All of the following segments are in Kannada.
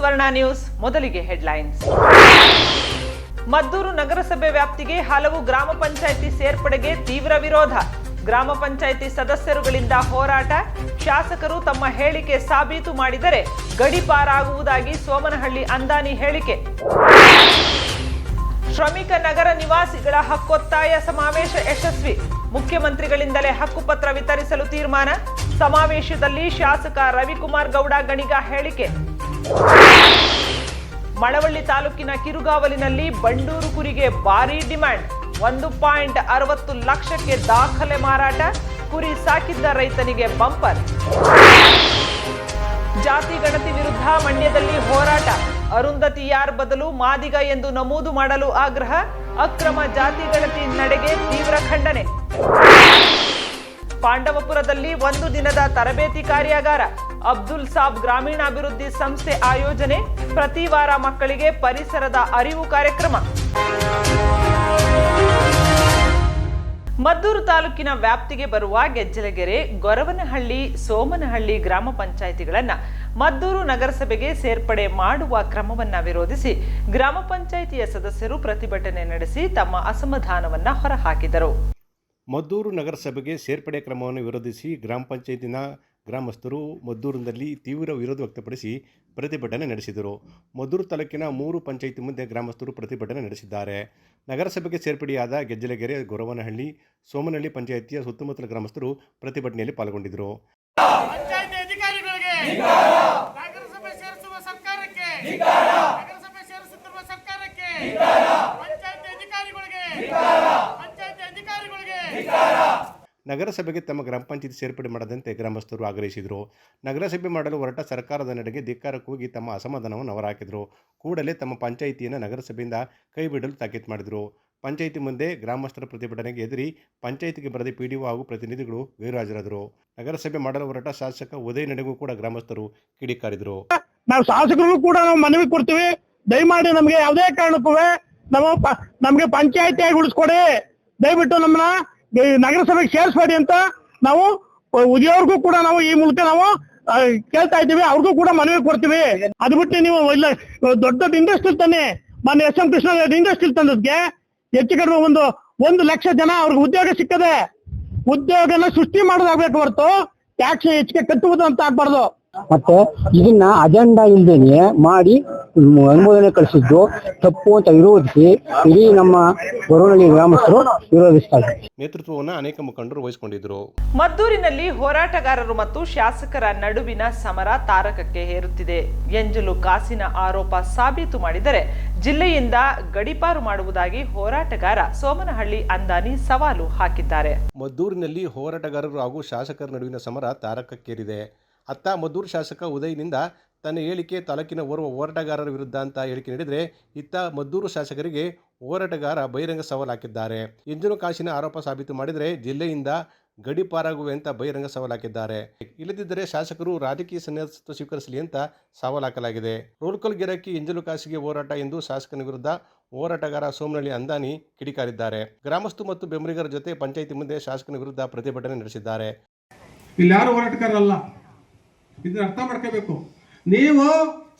ಸ್ವರ್ಣ ನ್ಯೂಸ್, ಮೊದಲಿಗೆ ಹೆಡ್ಲೈನ್ಸ್. ಮದ್ದೂರು ನಗರಸಭೆ ವ್ಯಾಪ್ತಿಗೆ ಹಲವು ಗ್ರಾಮ ಪಂಚಾಯಿತಿ ಸೇರ್ಪಡೆಗೆ ತೀವ್ರ ವಿರೋಧ. ಗ್ರಾಮ ಪಂಚಾಯಿತಿ ಸದಸ್ಯರುಗಳಿಂದ ಹೋರಾಟ, ಶಾಸಕರು ತಮ್ಮ ಹೇಳಿಕೆ ಸಾಬೀತು ಮಾಡಿದರೆ ಗಡಿಪಾರಾಗುವುದಾಗಿ ಸೋಮನಹಳ್ಳಿ ಅಂದಾನಿ ಹೇಳಿಕೆ. ಶ್ರಮಿಕ ನಗರ ನಿವಾಸಿಗಳ ಹಕ್ಕೊತ್ತಾಯ ಸಮಾವೇಶ ಯಶಸ್ವಿ. ಮುಖ್ಯಮಂತ್ರಿಗಳಿಂದಲೇ ಹಕ್ಕುಪತ್ರ ವಿತರಿಸಲು ತೀರ್ಮಾನ. ಸಮಾವೇಶದಲ್ಲಿ ಶಾಸಕ ರವಿಕುಮಾರ್ ಗೌಡ ಗಣಿಗ ಹೇಳಿಕೆ. ಮಳವಳ್ಳಿ ತಾಲೂಕಿನ ಕಿರುಗಾವಲಿನಲ್ಲಿ ಬಂಡೂರು ಕುರಿಗೆ ಭಾರಿ ಡಿಮ್ಯಾಂಡ್. ಒಂದು ಪಾಯಿಂಟ್ ಅರವತ್ತು ಲಕ್ಷಕ್ಕೆ ದಾಖಲೆ ಮಾರಾಟ, ಕುರಿ ಸಾಕಿದ್ದ ರೈತನಿಗೆ ಬಂಪರ್. ಜಾತಿ ಗಣತಿ ವಿರುದ್ಧ ಮಂಡ್ಯದಲ್ಲಿ ಹೋರಾಟ. ಅರುಂಧತಿ ಯಾರ್ ಬದಲು ಮಾದಿಗ ಎಂದು ನಮೂದು ಮಾಡಲು ಆಗ್ರಹ, ಅಕ್ರಮ ಜಾತಿ ಗಣತಿ ನಡೆಗೆ ತೀವ್ರ ಖಂಡನೆ. ಪಾಂಡವಪುರದಲ್ಲಿ ಒಂದು ದಿನದ ತರಬೇತಿ ಕಾರ್ಯಾಗಾರ. ಅಬ್ದುಲ್ ಸಾಬ್ ಗ್ರಾಮೀಣಾಭಿವೃದ್ಧಿ ಸಂಸ್ಥೆ ಆಯೋಜನೆ ಪ್ರತಿ ವಾರ ಮಕ್ಕಳಿಗೆ ಪರಿಸರದ ಅರಿವು ಕಾರ್ಯಕ್ರಮ. ಮದ್ದೂರು ತಾಲೂಕಿನ ವ್ಯಾಪ್ತಿಗೆ ಬರುವ ಗೆಜ್ಜಲಗೆರೆ, ಗೊರವನಹಳ್ಳಿ, ಸೋಮನಹಳ್ಳಿ ಗ್ರಾಮ ಪಂಚಾಯಿತಿಗಳನ್ನ ಮದ್ದೂರು ನಗರಸಭೆಗೆ ಸೇರ್ಪಡೆ ಮಾಡುವ ಕ್ರಮವನ್ನ ವಿರೋಧಿಸಿ ಗ್ರಾಮ ಪಂಚಾಯಿತಿಯ ಸದಸ್ಯರು ಪ್ರತಿಭಟನೆ ನಡೆಸಿ ತಮ್ಮ ಅಸಮಾಧಾನವನ್ನ ಹೊರಹಾಕಿದರು. ಮದ್ದೂರು ನಗರಸಭೆಗೆ ಸೇರ್ಪಡೆ ಕ್ರಮವನ್ನು ವಿರೋಧಿಸಿ ಗ್ರಾಮ ಪಂಚಾಯತಿನ ಗ್ರಾಮಸ್ಥರು ಮದ್ದೂರಿನಲ್ಲಿ ತೀವ್ರ ವಿರೋಧ ವ್ಯಕ್ತಪಡಿಸಿ ಪ್ರತಿಭಟನೆ ನಡೆಸಿದರು. ಮದ್ದೂರು ತಾಲೂಕಿನ ಮೂರು ಪಂಚಾಯಿತಿ ಮುಂದೆ ಗ್ರಾಮಸ್ಥರು ಪ್ರತಿಭಟನೆ ನಡೆಸಿದ್ದಾರೆ. ನಗರಸಭೆಗೆ ಸೇರ್ಪಡೆಯಾದ ಗೆಜ್ಜಲಗೆರೆ ಗೊರವನಹಳ್ಳಿ ಸೋಮನಹಳ್ಳಿ ಪಂಚಾಯಿತಿಯ ಸುತ್ತಮುತ್ತಲ ಗ್ರಾಮಸ್ಥರು ಪ್ರತಿಭಟನೆಯಲ್ಲಿ ಪಾಲ್ಗೊಂಡಿದ್ದರು ಪಂಚಾಯತಿ ಅಧಿಕಾರಿಗಳಿಗೆ ನಗರಸಭೆ ಸೇರಿಸುವ ಸರ್ಕಾರಕ್ಕೆ ನಗರಸಭೆ ಸೇರಿಸುತ್ತಿರುವ ಸರ್ಕಾರಕ್ಕೆ ಪಂಚಾಯತಿ ಅಧಿಕಾರಿಗಳಿಗೆ ಪಂಚಾಯತಿ ಅಧಿಕಾರಿಗಳಿಗೆ ನಗರಸಭೆಗೆ ತಮ್ಮ ಗ್ರಾಮ ಪಂಚಾಯತಿ ಸೇರ್ಪಡೆ ಮಾಡದಂತೆ ಗ್ರಾಮಸ್ಥರು ಆಗ್ರಹಿಸಿದರು. ನಗರಸಭೆ ಮಾಡಲು ಹೊರಟ ಸರ್ಕಾರದ ನಡೆಗೆ ಧಿಕ್ಕಾರ ಕೂಗಿ ತಮ್ಮ ಅಸಮಾಧಾನವನ್ನು ಹೊರಹಾಕಿದರು. ಕೂಡಲೇ ತಮ್ಮ ಪಂಚಾಯಿತಿಯನ್ನು ನಗರಸಭೆಯಿಂದ ಕೈಬಿಡಲು ತಾಕೀತು ಮಾಡಿದರು. ಪಂಚಾಯಿತಿ ಮುಂದೆ ಗ್ರಾಮಸ್ಥರ ಪ್ರತಿಭಟನೆಗೆ ಎದುರಿ ಪಂಚಾಯಿತಿಗೆ ಬರೆದ ಪಿ ಹಾಗೂ ಪ್ರತಿನಿಧಿಗಳು ಗೈರುಹಾಜರಾದರು. ನಗರಸಭೆ ಮಾಡಲು ಹೊರಟ ಶಾಸಕ ಉದಯ ನಡೆಗೂ ಕೂಡ ಗ್ರಾಮಸ್ಥರು ಕಿಡಿಕಾರಿದರು. ನಾವು ಶಾಸಕರು ಕೂಡ ನಾವು ಮನವಿ ಕೊಡ್ತೀವಿ. ದಯಮಾಡಿ ನಮಗೆ ಯಾವುದೇ ಕಾರಣಕ್ಕೂ ನಮ್ಮ ನಮಗೆ ಪಂಚಾಯಿತಿಯಾಗಿ ಉಳಿಸ್ಕೊಡಿ. ದಯವಿಟ್ಟು ನಮ್ಮನ್ನ ನಗರಸಭೆಗೆ ಸೇರಿಸ್ಬೇಡಿ ಅಂತ ನಾವು ಉದ್ಯೋಗಕ್ಕೂ ಕೂಡ ನಾವು ಈ ಮೂಲಕ ನಾವು ಕೇಳ್ತಾ ಇದ್ದೀವಿ. ಅವ್ರಿಗೂ ಕೂಡ ಮನವಿ ಕೊಡ್ತೀವಿ. ಅದು ಬಿಟ್ಟು ನೀವು ಇಲ್ಲ, ದೊಡ್ಡ ದೊಡ್ಡ ಇಂಡಸ್ಟ್ರಿ ತಾನೆ. ಮೊನ್ನೆ ಎಸ್ ಎಂ ಕೃಷ್ಣ ಇಂಡಸ್ಟ್ರಿ ತಂದದ್ಗೆ ಹೆಚ್ಚು ಕಡಿಮೆ ಒಂದು ಒಂದು ಲಕ್ಷ ಜನ ಅವ್ರಿಗೆ ಉದ್ಯೋಗ ಸಿಕ್ಕದೆ. ಉದ್ಯೋಗನ ಸೃಷ್ಟಿ ಮಾಡೋದಾಗ್ಬೇಕು ಹೊರತು, ಟ್ಯಾಕ್ಸ್ ಹೆಚ್ಚಿಗೆ ಕಟ್ಟುವುದು ಅಂತ ಆಗ್ಬಾರ್ದು. ಮತ್ತೆ ಇದನ್ನ ಅಜೆಂಡಾ ಇಲ್ದೇನೆ ಮಾಡಿ ಅನುಮೋದನೆ ಕಳಿಸಿದ್ದು ತಪ್ಪು ಅಂತ ವಿರೋಧಿಸಿ ಇಡೀ ನಮ್ಮ ಗೊರವನಹಳ್ಳಿ ಗ್ರಾಮಸ್ಥರು ವಿರೋಧಿಸ್ತಾ ಇದ್ದಾರೆ ನೇತೃತ್ವವನ್ನು ಅನೇಕ ಮುಖಂಡರು ವಹಿಸಿಕೊಂಡಿದ್ದರು ಮದ್ದೂರಿನಲ್ಲಿ ಹೋರಾಟಗಾರರು ಮತ್ತು ಶಾಸಕರ ನಡುವಿನ ಸಮರ ತಾರಕಕ್ಕೆ ಹೇರುತ್ತಿದೆ. ಎಂಜಲು ಕಾಸಿನ ಆರೋಪ ಸಾಬೀತು ಮಾಡಿದರೆ ಜಿಲ್ಲೆಯಿಂದ ಗಡಿಪಾರು ಮಾಡುವುದಾಗಿ ಹೋರಾಟಗಾರ ಸೋಮನಹಳ್ಳಿ ಅಂದಾನಿ ಸವಾಲು ಹಾಕಿದ್ದಾರೆ. ಮದ್ದೂರಿನಲ್ಲಿ ಹೋರಾಟಗಾರರು ಹಾಗೂ ಶಾಸಕರ ನಡುವಿನ ಸಮರ ತಾರಕಕ್ಕೇರಿದೆ. ಅತ್ತ ಮದ್ದೂರು ಶಾಸಕ ಉದಯ್ನಿಂದ ತನ್ನ ಹೇಳಿಕೆ ತಾಲೂಕಿನ ಓರ್ವ ಹೋರಾಟಗಾರರ ವಿರುದ್ಧ ಅಂತ ಹೇಳಿಕೆ ನೀಡಿದರೆ ಇತ್ತ ಮದ್ದೂರು ಶಾಸಕರಿಗೆ ಹೋರಾಟಗಾರ ಬಹಿರಂಗ ಸವಾಲು ಹಾಕಿದ್ದಾರೆ. ಇಂಜಿನ ಕಾಸಿನ ಆರೋಪ ಸಾಬೀತು ಮಾಡಿದರೆ ಜಿಲ್ಲೆಯಿಂದ ಗಡಿಪಾರಾಗುವೆ ಅಂತ ಬಹಿರಂಗ ಸವಾಲು ಹಾಕಿದ್ದಾರೆ. ಇಲ್ಲದಿದ್ದರೆ ಶಾಸಕರು ರಾಜಕೀಯ ಸನ್ಯಾಸತ್ವ ಸ್ವೀಕರಿಸಲಿ ಅಂತ ಸವಾಲು ಹಾಕಲಾಗಿದೆ. ರೋಲ್ಕಲ್ ಗಿರಾಕಿ ಎಂಜಲು ಕಾಸಿಗೆ ಹೋರಾಟ ಎಂದು ಶಾಸಕನ ವಿರುದ್ಧ ಹೋರಾಟಗಾರ ಸೋಮನಳ್ಳಿ ಅಂದಾನಿ ಕಿಡಿಕಾರಿದ್ದಾರೆ. ಗ್ರಾಮಸ್ಥರು ಮತ್ತು ಬೆಂಬಲಿಗರ ಜೊತೆ ಪಂಚಾಯಿತಿ ಮುಂದೆ ಶಾಸಕನ ವಿರುದ್ಧ ಪ್ರತಿಭಟನೆ ನಡೆಸಿದ್ದಾರೆ. ಇಲ್ಲಿ ಯಾರು ಹೋರಾಟಗಾರರಲ್ಲ? ಇದನ್ನ ಅರ್ಥ ಮಾಡ್ಕೋಬೇಕು. ನೀವು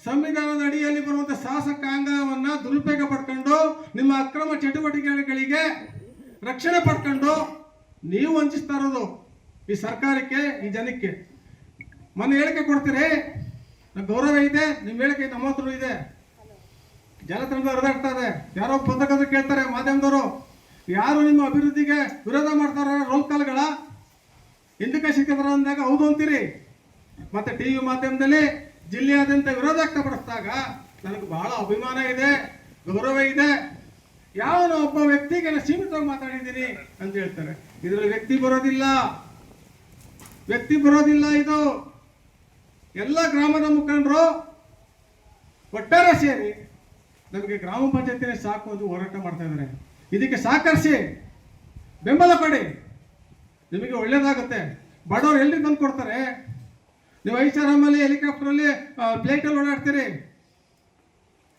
ಸಂವಿಧಾನದ ಅಡಿಯಲ್ಲಿ ಬರುವಂತ ಶಾಸಕಾಂಗವನ್ನ ದುರುಪಯೋಗ ಪಡ್ಕೊಂಡು, ನಿಮ್ಮ ಅಕ್ರಮ ಚಟುವಟಿಕೆಗಳಿಗೆ ರಕ್ಷಣೆ ಪಡ್ಕೊಂಡು ನೀವು ವಂಚಿಸ್ತಾ ಇರೋದು ಈ ಸರ್ಕಾರಕ್ಕೆ, ಈ ಜನಕ್ಕೆ. ಮೊನ್ನೆ ಹೇಳಿಕೆ ಕೊಡ್ತೀರಿ? ನನ್ನ ಗೌರವ ಇದೆ, ನಿಮ್ಮ ಹೇಳಿಕೆ ನಮ್ಮ ಹತ್ರ ಇದೆ. ಜನತನದ ಹರಿದಾಡ್ತಾ ಇದೆ ಯಾರೋ ಪತ್ರಕರ್ತರು ಕೇಳ್ತಾರೆ, ಮಾಧ್ಯಮದವರು, ಯಾರು ನಿಮ್ಮ ಅಭಿವೃದ್ಧಿಗೆ ವಿರೋಧ ಮಾಡ್ತಾರ ರೋಲ್ ಕಾಲ್ಗಳ? ಹಿಂದಕ್ಕೆ ಸಿಕ್ಕಿದ್ರ ಅಂದಾಗ ಹೌದು ಅಂತೀರಿ. ಮತ್ತೆ ಟಿವಿ ಮಾಧ್ಯಮದಲ್ಲಿ ಜಿಲ್ಲೆಯಾದ್ಯಂತ ವಿರೋಧ ವ್ಯಕ್ತಪಡಿಸಿದಾಗ ನನಗೆ ಬಹಳ ಅಭಿಮಾನ ಇದೆ, ಗೌರವ ಇದೆ. ಯಾವನು ಒಬ್ಬ ವ್ಯಕ್ತಿಗೆ ಸೀಮಿತವಾಗಿ ಮಾತಾಡಿದ್ದೀನಿ ಅಂತ ಹೇಳ್ತಾರೆ. ಇದರಲ್ಲಿ ವ್ಯಕ್ತಿ ಬರೋದಿಲ್ಲ. ವ್ಯಕ್ತಿ ಬರೋದಿಲ್ಲ ಇದು. ಎಲ್ಲ ಗ್ರಾಮದ ಮುಖಂಡರು ಒಟ್ಟಾರೆ ಸೇರಿ ನಮಗೆ ಗ್ರಾಮ ಪಂಚಾಯತಿನೇ ಸಾಕು ಅಂತ ಹೋರಾಟ ಮಾಡ್ತಾ ಇದ್ದಾರೆ. ಇದಕ್ಕೆ ಸಹಕರಿಸಿ, ಬೆಂಬಲ ಪಡಿ ನಿಮಗೆ ಒಳ್ಳೇದಾಗುತ್ತೆ. ಬಡವರು ಎಲ್ಲಿ ತಂದು ಕೊಡ್ತಾರೆ? ನೀವು ಐಷಾರಾಮಲ್ಲಿ ಹೆಲಿಕಾಪ್ಟರಲ್ಲಿ ಪ್ಲೇಟಲ್ಲಿ ಓಡಾಡ್ತೀರಿ.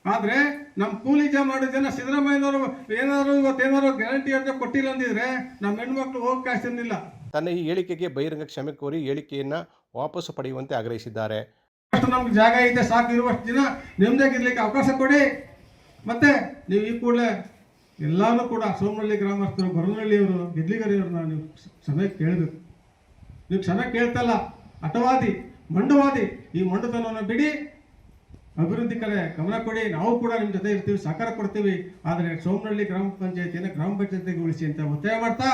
ಆದರೆ ನಮ್ಮ ಕೂಲಿ ಜಾ ಮಾಡೋ ಜನ ಸಿದ್ದರಾಮಯ್ಯನವರು ಏನಾದ್ರು ಇವತ್ತೇನಾದ್ರು ಗ್ಯಾರಂಟಿ ಅಂತ ಕೊಟ್ಟಿಲ್ಲ ಅಂದಿದ್ರೆ ನಮ್ಮ ಹೆಣ್ಮಕ್ಳು ಹೋಗಕ್ಕೆ ಆಗ್ತಿರ್ಲಿಲ್ಲ ತನ್ನ ಈ ಹೇಳಿಕೆಗೆ ಬಹಿರಂಗ ಕ್ಷಮೆ ಕೋರಿ ಹೇಳಿಕೆಯನ್ನು ವಾಪಸ್ಸು ಪಡೆಯುವಂತೆ ಆಗ್ರಹಿಸಿದ್ದಾರೆ. ನಮ್ಗೆ ಜಾಗ ಇದೆ ಸಾಕು ಇರುವಷ್ಟು ದಿನ ನೆಮ್ಮದಿಯಾಗಿರ್ಲಿಕ್ಕೆ ಅವಕಾಶ ಕೊಡಿ. ಮತ್ತೆ ನೀವು ಈ ಕೂಡಲೇ ಎಲ್ಲಾನು ಕೂಡ ಸೋಮನಹಳ್ಳಿ ಗ್ರಾಮಸ್ಥರು ಬರನಹಳ್ಳಿಯವರು ಗಿಡ್ಲಿಗರಿಯವ್ರನ್ನ ನೀವು ಕ್ಷಮೆ ಕೇಳಬೇಕು. ನೀವು ಕ್ಷಮೆ ಕೇಳ್ತಲ್ಲ ಹಠವಾದಿ. ಮಂಡವಾದಿ. ಈ ಮಂಡತನವನ್ನು ಬಿಡಿ. ಅಭಿವೃದ್ಧಿ ಕಡೆ ಗಮನ ಕೊಡಿ. ನಾವು ಕೂಡ ನಿಮ್ಮ ಜೊತೆ ಇರ್ತೀವಿ, ಸಹಕಾರ ಕೊಡ್ತೀವಿ. ಆದರೆ ಸೋಮನಹಳ್ಳಿ ಗ್ರಾಮ ಪಂಚಾಯತಿಯನ್ನು ಗ್ರಾಮ ಪಂಚಾಯತಿಗೆ ಉಳಿಸಿ ಅಂತ ಒತ್ತಾಯ ಮಾಡ್ತಾ.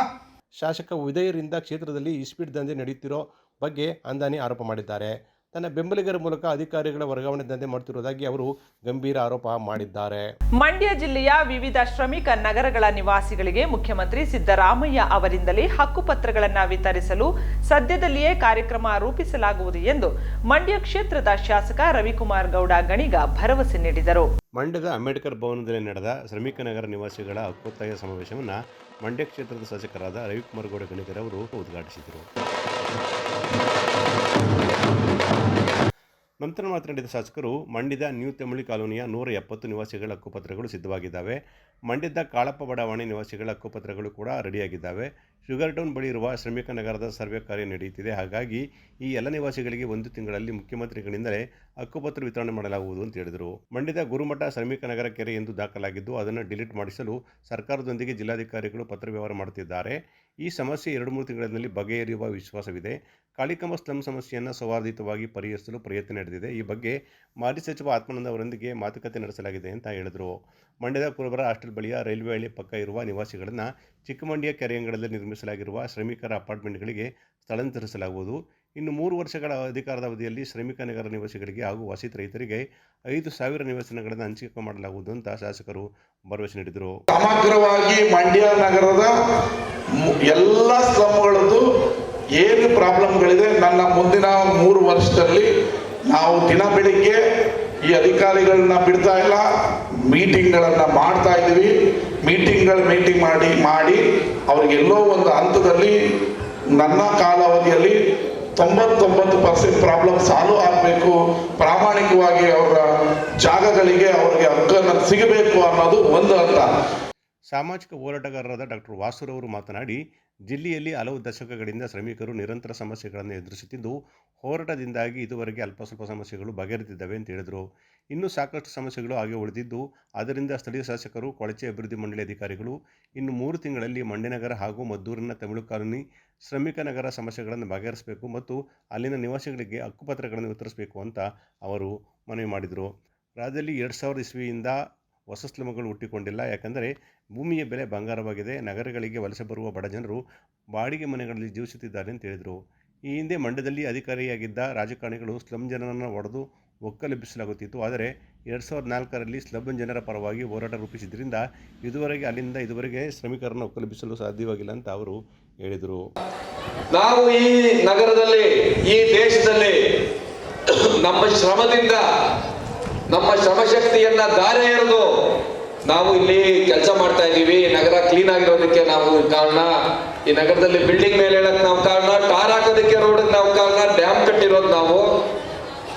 ಶಾಸಕ ಉದಯರಿಂದ ಕ್ಷೇತ್ರದಲ್ಲಿ ಇಸ್ಪೀಟ್ ದಂಧೆ ನಡೆಯುತ್ತಿರೋ ಬಗ್ಗೆ ಅಂದಾನಿ ಆರೋಪ ಮಾಡಿದ್ದಾರೆ. ತನ್ನ ಬೆಂಬಲಿಗರ ಮೂಲಕ ಅಧಿಕಾರಿಗಳ ವರ್ಗಾವಣೆ ದಂಧೆ ಮಾಡುತ್ತಿರುವುದಾಗಿ ಅವರು ಗಂಭೀರ ಆರೋಪ ಮಾಡಿದ್ದಾರೆ. ಮಂಡ್ಯ ಜಿಲ್ಲೆಯ ವಿವಿಧ ಶ್ರಮಿಕ ನಗರಗಳ ನಿವಾಸಿಗಳಿಗೆ ಮುಖ್ಯಮಂತ್ರಿ ಸಿದ್ದರಾಮಯ್ಯ ಅವರಿಂದಲೇ ಹಕ್ಕುಪತ್ರಗಳನ್ನು ವಿತರಿಸಲು ಸದ್ಯದಲ್ಲಿಯೇ ಕಾರ್ಯಕ್ರಮ ರೂಪಿಸಲಾಗುವುದು ಎಂದು ಮಂಡ್ಯ ಕ್ಷೇತ್ರದ ಶಾಸಕ ರವಿಕುಮಾರ್ ಗೌಡ ಗಣಿಗ ಭರವಸೆ ನೀಡಿದರು. ಮಂಡ್ಯದ ಅಂಬೇಡ್ಕರ್ ಭವನದಲ್ಲಿ ನಡೆದ ಶ್ರಮಿಕ ನಗರ ನಿವಾಸಿಗಳ ಹಕ್ಕೊತ್ತಾಯ ಸಮಾವೇಶವನ್ನು ಮಂಡ್ಯ ಕ್ಷೇತ್ರದ ಶಾಸಕರಾದ ರವಿಕುಮಾರ್ ಗೌಡ ಗಣಿಗರವರು ಉದ್ಘಾಟಿಸಿದರು. ನಂತರ ಮಾತನಾಡಿದ ಶಾಸಕರು, ಮಂಡ್ಯದ ನ್ಯೂ ತೆಮಳಿ ಕಾಲೋನಿಯ ನೂರ ಎಪ್ಪತ್ತು ನಿವಾಸಿಗಳ ಹಕ್ಕುಪತ್ರಗಳು ಸಿದ್ಧವಾಗಿದ್ದಾವೆ. ಮಂಡ್ಯದ ಕಾಳಪ್ಪ ಬಡಾವಣೆ ನಿವಾಸಿಗಳ ಹಕ್ಕುಪತ್ರಗಳು ಕೂಡ ರೆಡಿಯಾಗಿದ್ದಾವೆ. ಶುಗರ್ ಟೌನ್ ಬಳಿ ಇರುವ ಶ್ರಮಿಕ ನಗರದ ಸರ್ವೆ ಕಾರ್ಯ ನಡೆಯುತ್ತಿದೆ. ಹಾಗಾಗಿ ಈ ಎಲ್ಲ ನಿವಾಸಿಗಳಿಗೆ ಒಂದು ತಿಂಗಳಲ್ಲಿ ಮುಖ್ಯಮಂತ್ರಿಗಳಿಂದಲೇ ಹಕ್ಕುಪತ್ರ ವಿತರಣೆ ಮಾಡಲಾಗುವುದು ಅಂತ ಹೇಳಿದರು. ಮಂಡ್ಯದ ಗುರುಮಠ ಶ್ರಮಿಕ ನಗರ ಕೆರೆ ಎಂದು ದಾಖಲಾಗಿದ್ದು, ಅದನ್ನು ಡಿಲೀಟ್ ಮಾಡಿಸಲು ಸರ್ಕಾರದೊಂದಿಗೆ ಜಿಲ್ಲಾಧಿಕಾರಿಗಳು ಪತ್ರ ವ್ಯವಹಾರ ಮಾಡುತ್ತಿದ್ದಾರೆ. ಈ ಸಮಸ್ಯೆ ಎರಡು ಮೂರು ತಿಂಗಳಲ್ಲಿ ಬಗೆಹರಿಯುವ ವಿಶ್ವಾಸವಿದೆ. ಕಾಳಿಕಂಬ ಸ್ಲಂ ಸಮಸ್ಯೆಯನ್ನು ಸೌಹಾರ್ದಿತವಾಗಿ ಪರಿಹರಿಸಲು ಪ್ರಯತ್ನ ನಡೆದಿದೆ. ಈ ಬಗ್ಗೆ ಮಾಜಿ ಸಚಿವ ಆತ್ಮಾನಂದ ಅವರೊಂದಿಗೆ ಮಾತುಕತೆ ನಡೆಸಲಾಗಿದೆ ಅಂತ ಹೇಳಿದರು. ಮಂಡ್ಯದ ಕುರುಬರ ಹಾಸ್ಟೆಲ್ ಬಳಿಯ ರೈಲ್ವೆ ಹಳಿ ಪಕ್ಕ ಇರುವ ನಿವಾಸಿಗಳನ್ನು ಚಿಕ್ಕಮಂಡ್ಯ ಕೆರೆಯಂಗಳದಲ್ಲಿ ನಿರ್ಮಿಸಲಾಗಿರುವ ಶ್ರಮಿಕರ ಅಪಾರ್ಟ್ಮೆಂಟ್ಗಳಿಗೆ ಸ್ಥಳಾಂತರಿಸಲಾಗುವುದು. ಇನ್ನು ಮೂರು ವರ್ಷಗಳ ಅಧಿಕಾರದ ಅವಧಿಯಲ್ಲಿ ಶ್ರಮಿಕ ನಗರ ನಿವಾಸಿಗಳಿಗೆ ಹಾಗೂ ವಸತಿ ರೈತರಿಗೆ ಐದು ಸಾವಿರ ನಿವಾಸಗಳನ್ನು ಹಂಚಿಕೆ ಮಾಡಲಾಗುವುದು ಅಂತ ಶಾಸಕರು ಭರವಸೆ ನೀಡಿದರು. ಸಮಗ್ರವಾಗಿ ಮಂಡ್ಯ ನಗರದ ಎಲ್ಲ ಸ್ಲಮ್ಗಳದ್ದು ಏನು ಪ್ರಾಬ್ಲಮ್ಗಳಿದೆ, ನನ್ನ ಮುಂದಿನ ಮೂರು ವರ್ಷದಲ್ಲಿ ನಾವು ದಿನ ಬೆಳಿಗ್ಗೆ ಈ ಅಧಿಕಾರಿಗಳನ್ನ ಬಿಡ್ತಾ ಇಲ್ಲ, ಮೀಟಿಂಗ್ಗಳನ್ನು ಮಾಡ್ತಾ ಇದ್ದೀವಿ. ಮೀಟಿಂಗ್ಗಳು ಮೀಟಿಂಗ್ ಮಾಡಿ ಮಾಡಿ ಅವ್ರಿಗೆಲ್ಲೋ ಒಂದು ಹಂತದಲ್ಲಿ ನನ್ನ ಕಾಲಾವಧಿಯಲ್ಲಿ ತೊಂಬತ್ತೊಂಬತ್ತು ಪರ್ಸೆಂಟ್ ಪ್ರಾಬ್ಲಮ್ ಸಾಲ್ವ್ ಆಗಬೇಕು. ಪ್ರಾಮಾಣಿಕವಾಗಿ ಅವರ ಜಾಗಗಳಿಗೆ ಅವ್ರಿಗೆ ಹಕ್ಕನ್ನು ಸಿಗಬೇಕು ಅನ್ನೋದು ಒಂದು ಹಂತ. ಸಾಮಾಜಿಕ ಹೋರಾಟಗಾರರಾದ ಡಾಕ್ಟರ್ ವಾಸುರವರು ಮಾತನಾಡಿ ಜಿಲ್ಲೆಯಲ್ಲಿ ಹಲವು ದಶಕಗಳಿಂದ ಶ್ರಮಿಕರು ನಿರಂತರ ಸಮಸ್ಯೆಗಳನ್ನು ಎದುರಿಸುತ್ತಿದ್ದು, ಹೋರಾಟದಿಂದಾಗಿ ಇದುವರೆಗೆ ಅಲ್ಪ ಸ್ವಲ್ಪ ಸಮಸ್ಯೆಗಳು ಬಗೆಹರಿದಿದ್ದಾವೆ ಅಂತ ಹೇಳಿದರು. ಇನ್ನೂ ಸಾಕಷ್ಟು ಸಮಸ್ಯೆಗಳು ಹಾಗೆ ಉಳಿದಿದ್ದು, ಅದರಿಂದ ಸ್ಥಳೀಯ ಶಾಸಕರು, ಕೊಳಚೆ ಅಭಿವೃದ್ಧಿ ಮಂಡಳಿ ಅಧಿಕಾರಿಗಳು, ಇನ್ನು ಮೂರು ತಿಂಗಳಲ್ಲಿ ಮಂಡ್ಯನಗರ ಹಾಗೂ ಮದ್ದೂರಿನ ತಮಿಳು ಕಾಲೋನಿ ಶ್ರಮಿಕ ನಗರ ಸಮಸ್ಯೆಗಳನ್ನು ಬಗೆಹರಿಸಬೇಕು ಮತ್ತು ಅಲ್ಲಿನ ನಿವಾಸಿಗಳಿಗೆ ಹಕ್ಕುಪತ್ರಗಳನ್ನು ವಿತರಿಸಬೇಕು ಅಂತ ಅವರು ಮನವಿ ಮಾಡಿದರು. ರಾಜ್ಯದಲ್ಲಿ ಎರಡು ಸಾವಿರದ ಇಸ್ವಿಯಿಂದ ಹೊಸ ಸ್ಲಮ್ಗಳು ಹುಟ್ಟಿಕೊಂಡಿಲ್ಲ. ಯಾಕಂದರೆ ಭೂಮಿಯ ಬೆಲೆ ಬಂಗಾರವಾಗಿದೆ. ನಗರಗಳಿಗೆ ವಲಸೆ ಬರುವ ಬಡ ಜನರು ಬಾಡಿಗೆ ಮನೆಗಳಲ್ಲಿ ಜೀವಿಸುತ್ತಿದ್ದಾರೆ ಅಂತ ಹೇಳಿದರು. ಈ ಹಿಂದೆ ಮಂಡ್ಯದಲ್ಲಿ ಅಧಿಕಾರಿಯಾಗಿದ್ದ ರಾಜಕಾರಣಿಗಳು ಸ್ಲಮ್ ಜನರನ್ನು ಒಡೆದು ಒಕ್ಕಲೆಬ್ಬಿಸಲಾಗುತ್ತಿತ್ತು ಆದರೆ ಎರಡು ಸಾವಿರದ ನಾಲ್ಕರಲ್ಲಿ ಸ್ಲಮ್ ಜನರ ಪರವಾಗಿ ಹೋರಾಟ ರೂಪಿಸಿದ್ರಿಂದ ಇದುವರೆಗೆ ಅಲ್ಲಿಂದ ಇದುವರೆಗೆ ಶ್ರಮಿಕರನ್ನು ಒಕ್ಕಲೆಬ್ಬಿಸಲು ಸಾಧ್ಯವಾಗಿಲ್ಲ ಅಂತ ಅವರು ಹೇಳಿದರು. ನಾವು ಈ ನಗರದಲ್ಲಿ, ಈ ದೇಶದಲ್ಲಿ ನಮ್ಮ ಶ್ರಮದಿಂದ, ನಮ್ಮ ಶ್ರಮಶಕ್ತಿಯನ್ನ ದಾರೆ ಎರೆದು ನಾವು ಇಲ್ಲಿ ಕೆಲಸ ಮಾಡ್ತಾ ಇದ್ದೀವಿ. ನಗರ ಕ್ಲೀನ್ ಆಗಿರೋದಕ್ಕೆ ನಾವು ಕಾರಣ. ಈ ನಗರದಲ್ಲಿ ಬಿಲ್ಡಿಂಗ್ ಮೇಲೆ ಹೇಳಕ್ ನಾವು ಕಾರಣ. ಟಾರ್ ಹಾಕೋದಕ್ಕೆ ರೋಡ್ ನಾವು ಕಾರಣ. ಡ್ಯಾಮ್ ಕಟ್ಟಿರೋದು ನಾವು.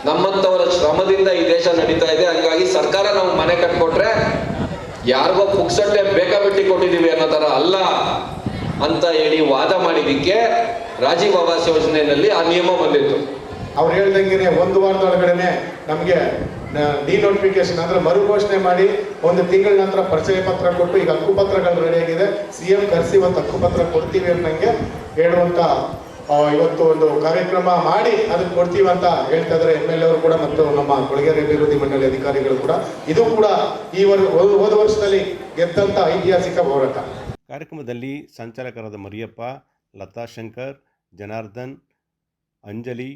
ನಮ್ಮಂತವರ ಶ್ರಮದಿಂದ ಈ ದೇಶ ನಡೀತಾ ಇದೆ. ಹಂಗಾಗಿ ಸರ್ಕಾರ ನಾವು ಮನೆ ಕಟ್ಕೊಟ್ರೆ ಯಾರಿಗೋ ಪುಕ್ಸಟ್ಟೆ ಬೇಕಾಬಿಟ್ಟಿ ಕೊಟ್ಟಿದೀವಿ ಅನ್ನೋ ತರ ಅಲ್ಲ ಅಂತ ಹೇಳಿ ವಾದ ಮಾಡಿದ್ದಕ್ಕೆ ರಾಜೀವ್ ಆವಾಸ್ ಯೋಜನೆಯಲ್ಲಿ ಆ ನಿಯಮ ಬಂದಿತ್ತು. ಅವ್ರು ಹೇಳ್ದಂಗೆ ಒಂದು ವಾರದೊಳಗಡೆನೆ ನಮಗೆ ಡಿನೋಟಿಫಿಕೇಶನ್ ಅಂದ್ರೆ ಮರುಘೋಷಣೆ ಮಾಡಿ ಒಂದು ತಿಂಗಳ ನಂತರ ಪರಿಚಯ ಪತ್ರ ಕೊಟ್ಟು ಈಗ ಹಕ್ಕುಪತ್ರಗಳು ರೆಡಿಯಾಗಿದೆ ಸಿ ಎಂ ಕರೆಸಿ ಒಂದು ಹಕ್ಕುಪತ್ರ ಕೊಡ್ತೀವಿ ಹೇಳುವಂತ ಆ, ಇವತ್ತು ಒಂದು ಕಾರ್ಯಕ್ರಮ ಮಾಡಿ ಅದಕ್ಕೆ ಕೊಡ್ತೀವಿ ಅಂತ ಹೇಳ್ತಾ ಇದ್ದಾರೆ. ಎಂ ಎಲ್ ಅವರು ಕೂಡ ಮತ್ತು ನಮ್ಮ ಕೊಳಗೇರಿ ಅಭಿವೃದ್ಧಿ ಮಂಡಳಿ ಅಧಿಕಾರಿಗಳು ಕೂಡ. ಇದು ಕೂಡ ಈ ವರ್ ಹೋದ ವರ್ಷದಲ್ಲಿ ಗೆದ್ದಂತ ಐತಿಹಾಸಿಕ ಹೋರಾಟ. ಕಾರ್ಯಕ್ರಮದಲ್ಲಿ ಸಂಚಾಲಕರಾದ ಮರಿಯಪ್ಪ ಲತಾ ಶಂಕರ್ ಜನಾರ್ದನ್ ಅಂಜಲಿ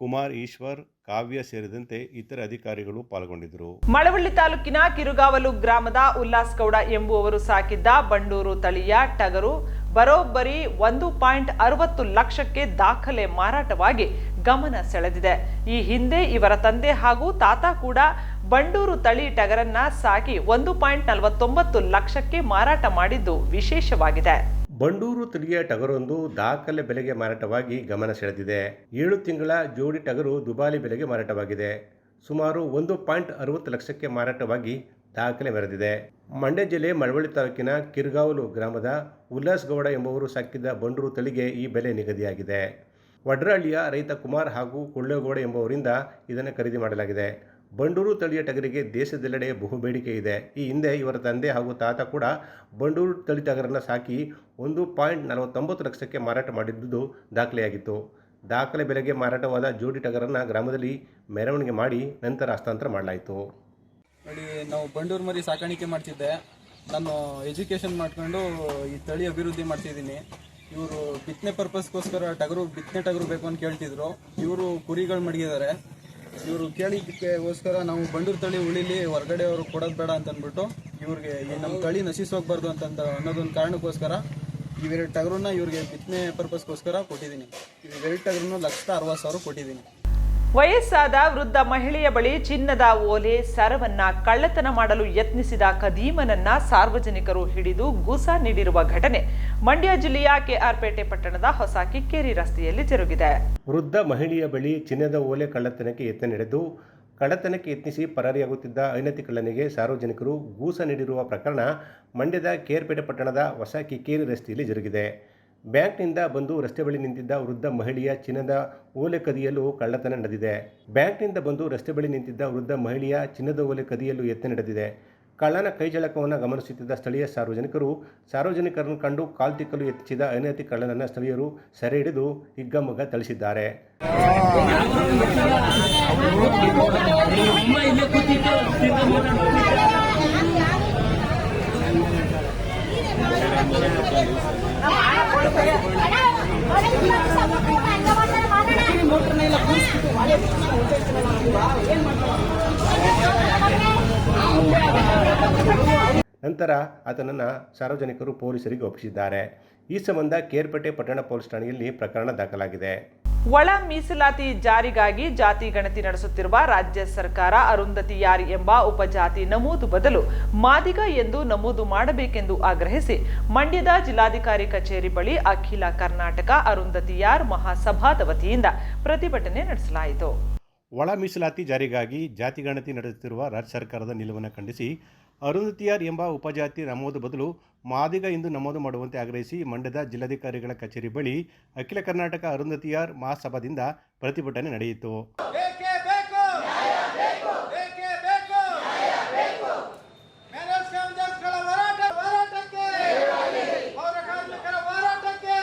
ಕುಮಾರ್ ಈಶ್ವರ್ ಕಾವ್ಯ ಸೇರಿದಂತೆ ಇತರ ಅಧಿಕಾರಿಗಳು ಪಾಲ್ಗೊಂಡಿದ್ದರು. ಮಳವಳ್ಳಿ ತಾಲೂಕಿನ ಕಿರುಗಾವಲು ಗ್ರಾಮದ ಉಲ್ಲಾಸ್ ಗೌಡ ಎಂಬುವವರು ಸಾಕಿದ್ದ ಬಂಡೂರು ತಳಿಯ ಟಗರು ಬರೋಬ್ಬರಿ ಒಂದು ಪಾಯಿಂಟ್ ಅರವತ್ತು ಲಕ್ಷಕ್ಕೆ ದಾಖಲೆ ಮಾರಾಟವಾಗಿ ಗಮನ ಸೆಳೆದಿದೆ. ಈ ಹಿಂದೆ ಇವರ ತಂದೆ ಹಾಗೂ ತಾತ ಕೂಡ ಬಂಡೂರು ತಳಿ ಟಗರನ್ನ ಸಾಕಿ ಒಂದು ಪಾಯಿಂಟ್ ನಲವತ್ತೊಂಬತ್ತು ಲಕ್ಷಕ್ಕೆ ಮಾರಾಟ ಮಾಡಿದ್ದು ವಿಶೇಷವಾಗಿದೆ. ಬಂಡೂರು ತಳಿಯ ಟಗರೊಂದು ದಾಖಲೆ ಬೆಲೆಗೆ ಮಾರಾಟವಾಗಿ ಗಮನ ಸೆಳೆದಿದೆ. ಏಳು ತಿಂಗಳ ಜೋಡಿ ಟಗರು ದುಬಾಲಿ ಬೆಲೆಗೆ ಮಾರಾಟವಾಗಿದೆ. ಸುಮಾರು ಒಂದು ಪಾಯಿಂಟ್ ಅರವತ್ತು ಲಕ್ಷಕ್ಕೆ ಮಾರಾಟವಾಗಿ ದಾಖಲೆ ಮೆರೆದಿದೆ. ಮಂಡ್ಯ ಜಿಲ್ಲೆ ಮಳವಳ್ಳಿ ತಾಲೂಕಿನ ಕಿರ್ಗಾವಲು ಗ್ರಾಮದ ಉಲ್ಲಾಸ್ ಗೌಡ ಎಂಬುವರು ಸಾಕಿದ್ದ ಬಂಡೂರು ತಳಿಗೆ ಈ ಬೆಲೆ ನಿಗದಿಯಾಗಿದೆ. ವಡ್ರಹಳ್ಳಿಯ ರೈತ ಕುಮಾರ್ ಹಾಗೂ ಕೊಳ್ಳೇಗೌಡ ಎಂಬುವರಿಂದ ಇದನ್ನು ಖರೀದಿ ಮಾಡಲಾಗಿದೆ. ಬಂಡೂರು ತಳಿಯ ಟಗರಿಗೆ ದೇಶದೆಲ್ಲೆಡೆ ಬಹು ಬೇಡಿಕೆ ಇದೆ. ಈ ಹಿಂದೆ ಇವರ ತಂದೆ ಹಾಗೂ ತಾತ ಕೂಡ ಬಂಡೂರು ತಳಿ ಟಗರನ್ನು ಸಾಕಿ ಒಂದು ಪಾಯಿಂಟ್ ನಲವತ್ತೊಂಬತ್ತು ಲಕ್ಷಕ್ಕೆ ಮಾರಾಟ ಮಾಡಿದ್ದುದು ದಾಖಲೆಯಾಗಿತ್ತು. ದಾಖಲೆ ಬೆಲೆಗೆ ಮಾರಾಟವಾದ ಜೋಡಿ ಟಗರನ್ನು ಗ್ರಾಮದಲ್ಲಿ ಮೆರವಣಿಗೆ ಮಾಡಿ ನಂತರ ಹಸ್ತಾಂತರ ಮಾಡಲಾಯಿತು. ನೋಡಿ, ನಾವು ಬಂಡೂರು ಮರಿ ಸಾಕಾಣಿಕೆ ಮಾಡ್ತಿದ್ದೆ. ನಾನು ಎಜುಕೇಷನ್ ಮಾಡ್ಕೊಂಡು ಈ ತಳಿ ಅಭಿವೃದ್ಧಿ ಮಾಡ್ತಿದ್ದೀನಿ. ಇವರು ಬಿತ್ತನೆ ಪರ್ಪಸ್ಗೋಸ್ಕರ ಟಗರು, ಬಿತ್ತನೆ ಟಗರು ಬೇಕು ಅಂತ ಕೇಳ್ತಿದ್ರು. ಇವರು ಕುರಿಗಳು ಮಡಗಿದ್ದಾರೆ. ಇವರು ಕೇಳಿದ್ದಕ್ಕೋಸ್ಕರ ನಾವು ಬಂಡೂರು ತಳಿ ಉಳಿಲಿ ಹೊರಗಡೆ ಅವರು ಕೊಡೋದು ಬೇಡ ಅಂತ ಅಂದ್ಬಿಟ್ಟು ಇವ್ರಿಗೆ ಈ ನಮ್ಮ ತಳಿ ನಶಿಸೋಗ್ಬಾರ್ದು ಅಂತಂದ ಅನ್ನೋದೊಂದು ಕಾರಣಕ್ಕೋಸ್ಕರ ಇವೆರಡು ಟಗರನ್ನ ಇವ್ರಿಗೆ ಬಿತ್ತನೆ ಪರ್ಪಸ್ಗೋಸ್ಕರ ಕೊಟ್ಟಿದ್ದೀನಿ ಇವೆರಡು ಟಗರನ್ನು ಲಕ್ಷದ ಅರವತ್ತು ಸಾವಿರ ಕೊಟ್ಟಿದ್ದೀನಿ ವಯಸ್ಸಾದ ವೃದ್ಧ ಮಹಿಳೆಯ ಬಳಿ ಚಿನ್ನದ ಓಲೆ, ಸರವನ್ನ ಕಳ್ಳತನ ಮಾಡಲು ಯತ್ನಿಸಿದ ಕದೀಮನನ್ನ ಸಾರ್ವಜನಿಕರು ಹಿಡಿದು ಗೂಸ ನೀಡಿರುವ ಘಟನೆ. ಮಂಡ್ಯ ಜಿಲ್ಲೆಯ ಕೆಆರ್ಪೇಟೆ ಪಟ್ಟಣದ ಹೊಸ ಕಿಕ್ಕೇರಿ ರಸ್ತೆಯಲ್ಲಿ ಜರುಗಿದೆ. ವೃದ್ಧ ಮಹಿಳೆಯ ಬಳಿ ಚಿನ್ನದ ಓಲೆ ಕಳ್ಳತನಕ್ಕೆ ಯತ್ನ ನಡೆದು, ಕಳ್ಳತನಕ್ಕೆ ಯತ್ನಿಸಿ ಪರಾರಿಯಾಗುತ್ತಿದ್ದ ಐನತಿ ಕಳ್ಳನಿಗೆ ಸಾರ್ವಜನಿಕರು ಗೂಸ ನೀಡಿರುವ ಪ್ರಕರಣ ಮಂಡ್ಯದ ಕೆಆರ್ಪೇಟೆ ಪಟ್ಟಣದ ಹೊಸ ಕಿಕ್ಕೇರಿ ರಸ್ತೆಯಲ್ಲಿ ಜರುಗಿದೆ. ಬ್ಯಾಂಕ್ನಿಂದ ಬಂದು ರಸ್ತೆ ಬಳಿ ನಿಂತಿದ್ದ ವೃದ್ಧ ಮಹಿಳೆಯ ಚಿನ್ನದ ಓಲೆ ಕದಿಯಲು ಕಳ್ಳತನ ನಡೆದಿದೆ. ಬ್ಯಾಂಕ್ನಿಂದ ಬಂದು ರಸ್ತೆ ಬಳಿ ನಿಂತಿದ್ದ ವೃದ್ಧ ಮಹಿಳೆಯ ಚಿನ್ನದ ಓಲೆ ಕದಿಯಲು ಯತ್ನ ನಡೆದಿದೆ. ಕಳ್ಳನ ಕೈಜಳಕವನ್ನು ಗಮನಿಸುತ್ತಿದ್ದ ಸ್ಥಳೀಯ ಸಾರ್ವಜನಿಕರು, ಸಾರ್ವಜನಿಕರನ್ನು ಕಂಡು ಕಾಲ್ತಿಕ್ಕಲು ಯತ್ನಿಸಿದ ಅನೈತಿ ಕಳ್ಳನನ್ನು ಸ್ಥಳೀಯರು ಸೆರೆ ಹಿಡಿದು ಹಿಗ್ಗಮುಗ್ಗ ಥಳಿಸಿದ್ದಾರೆ. ನಂತರ ಆತನನ್ನು ಸಾರ್ವಜನಿಕರು ಪೊಲೀಸರಿಗೆ ಒಪ್ಪಿಸಿದ್ದಾರೆ. ಈ ಸಂಬಂಧ ಕೇರ್ಪೇಟೆ ಪಟ್ಟಣ ಪೊಲೀಸ್ ಠಾಣೆಯಲ್ಲಿ ಪ್ರಕರಣ ದಾಖಲಾಗಿದೆ. ಒಳ ಮೀಸಲಾತಿ ಜಾರಿಗಾಗಿ ಜಾತಿ ಗಣತಿ ನಡೆಸುತ್ತಿರುವ ರಾಜ್ಯ ಸರ್ಕಾರ ಅರುಂಧತಿ ಯಾರಿ ಎಂಬ ಉಪಜಾತಿ ನಮೂದು ಬದಲು ಮಾದಿಗ ಎಂದು ನಮೂದು ಮಾಡಬೇಕೆಂದು ಆಗ್ರಹಿಸಿ ಮಂಡ್ಯದ ಜಿಲ್ಲಾಧಿಕಾರಿ ಕಚೇರಿ ಬಳಿ ಅಖಿಲ ಕರ್ನಾಟಕ ಅರುಂಧತಿ ಯಾರ್ ಮಹಾಸಭಾದ ವತಿಯಿಂದ ಪ್ರತಿಭಟನೆ ನಡೆಸಲಾಯಿತು. ಒಳ ಮೀಸಲಾತಿ ಜಾರಿಗಾಗಿ ಜಾತಿ ಗಣತಿ ನಡೆಸುತ್ತಿರುವ ರಾಜ್ಯ ಸರ್ಕಾರದ ನಿಲುವನ್ನು ಖಂಡಿಸಿ ಅರುಂಧತಿಯಾರ್ ಎಂಬ ಉಪಜಾತಿ ನಮೂದು ಬದಲು ಮಾದಿಗ ಎಂದು ನಮೂದು ಮಾಡುವಂತೆ ಆಗ್ರಹಿಸಿ ಮಂಡ್ಯದ ಜಿಲ್ಲಾಧಿಕಾರಿಗಳ ಕಚೇರಿ ಬಳಿ ಅಖಿಲ ಕರ್ನಾಟಕ ಅರುಂಧತಿಯಾರ್ ಮಹಾಸಭಾದಿಂದ ಪ್ರತಿಭಟನೆ ನಡೆಯಿತು ಬೇಕೇ ಬೇಕು ಬೇಕೇ ಬೇಕು ಮ್ಯಾನೇಜ್ ಕಾಮಗಾರಿಗಳ ಹೋರಾಟ ಹೋರಾಟಕ್ಕೆ ಪೌರ ಕಾರ್ಮಿಕರ ಹೋರಾಟಕ್ಕೆ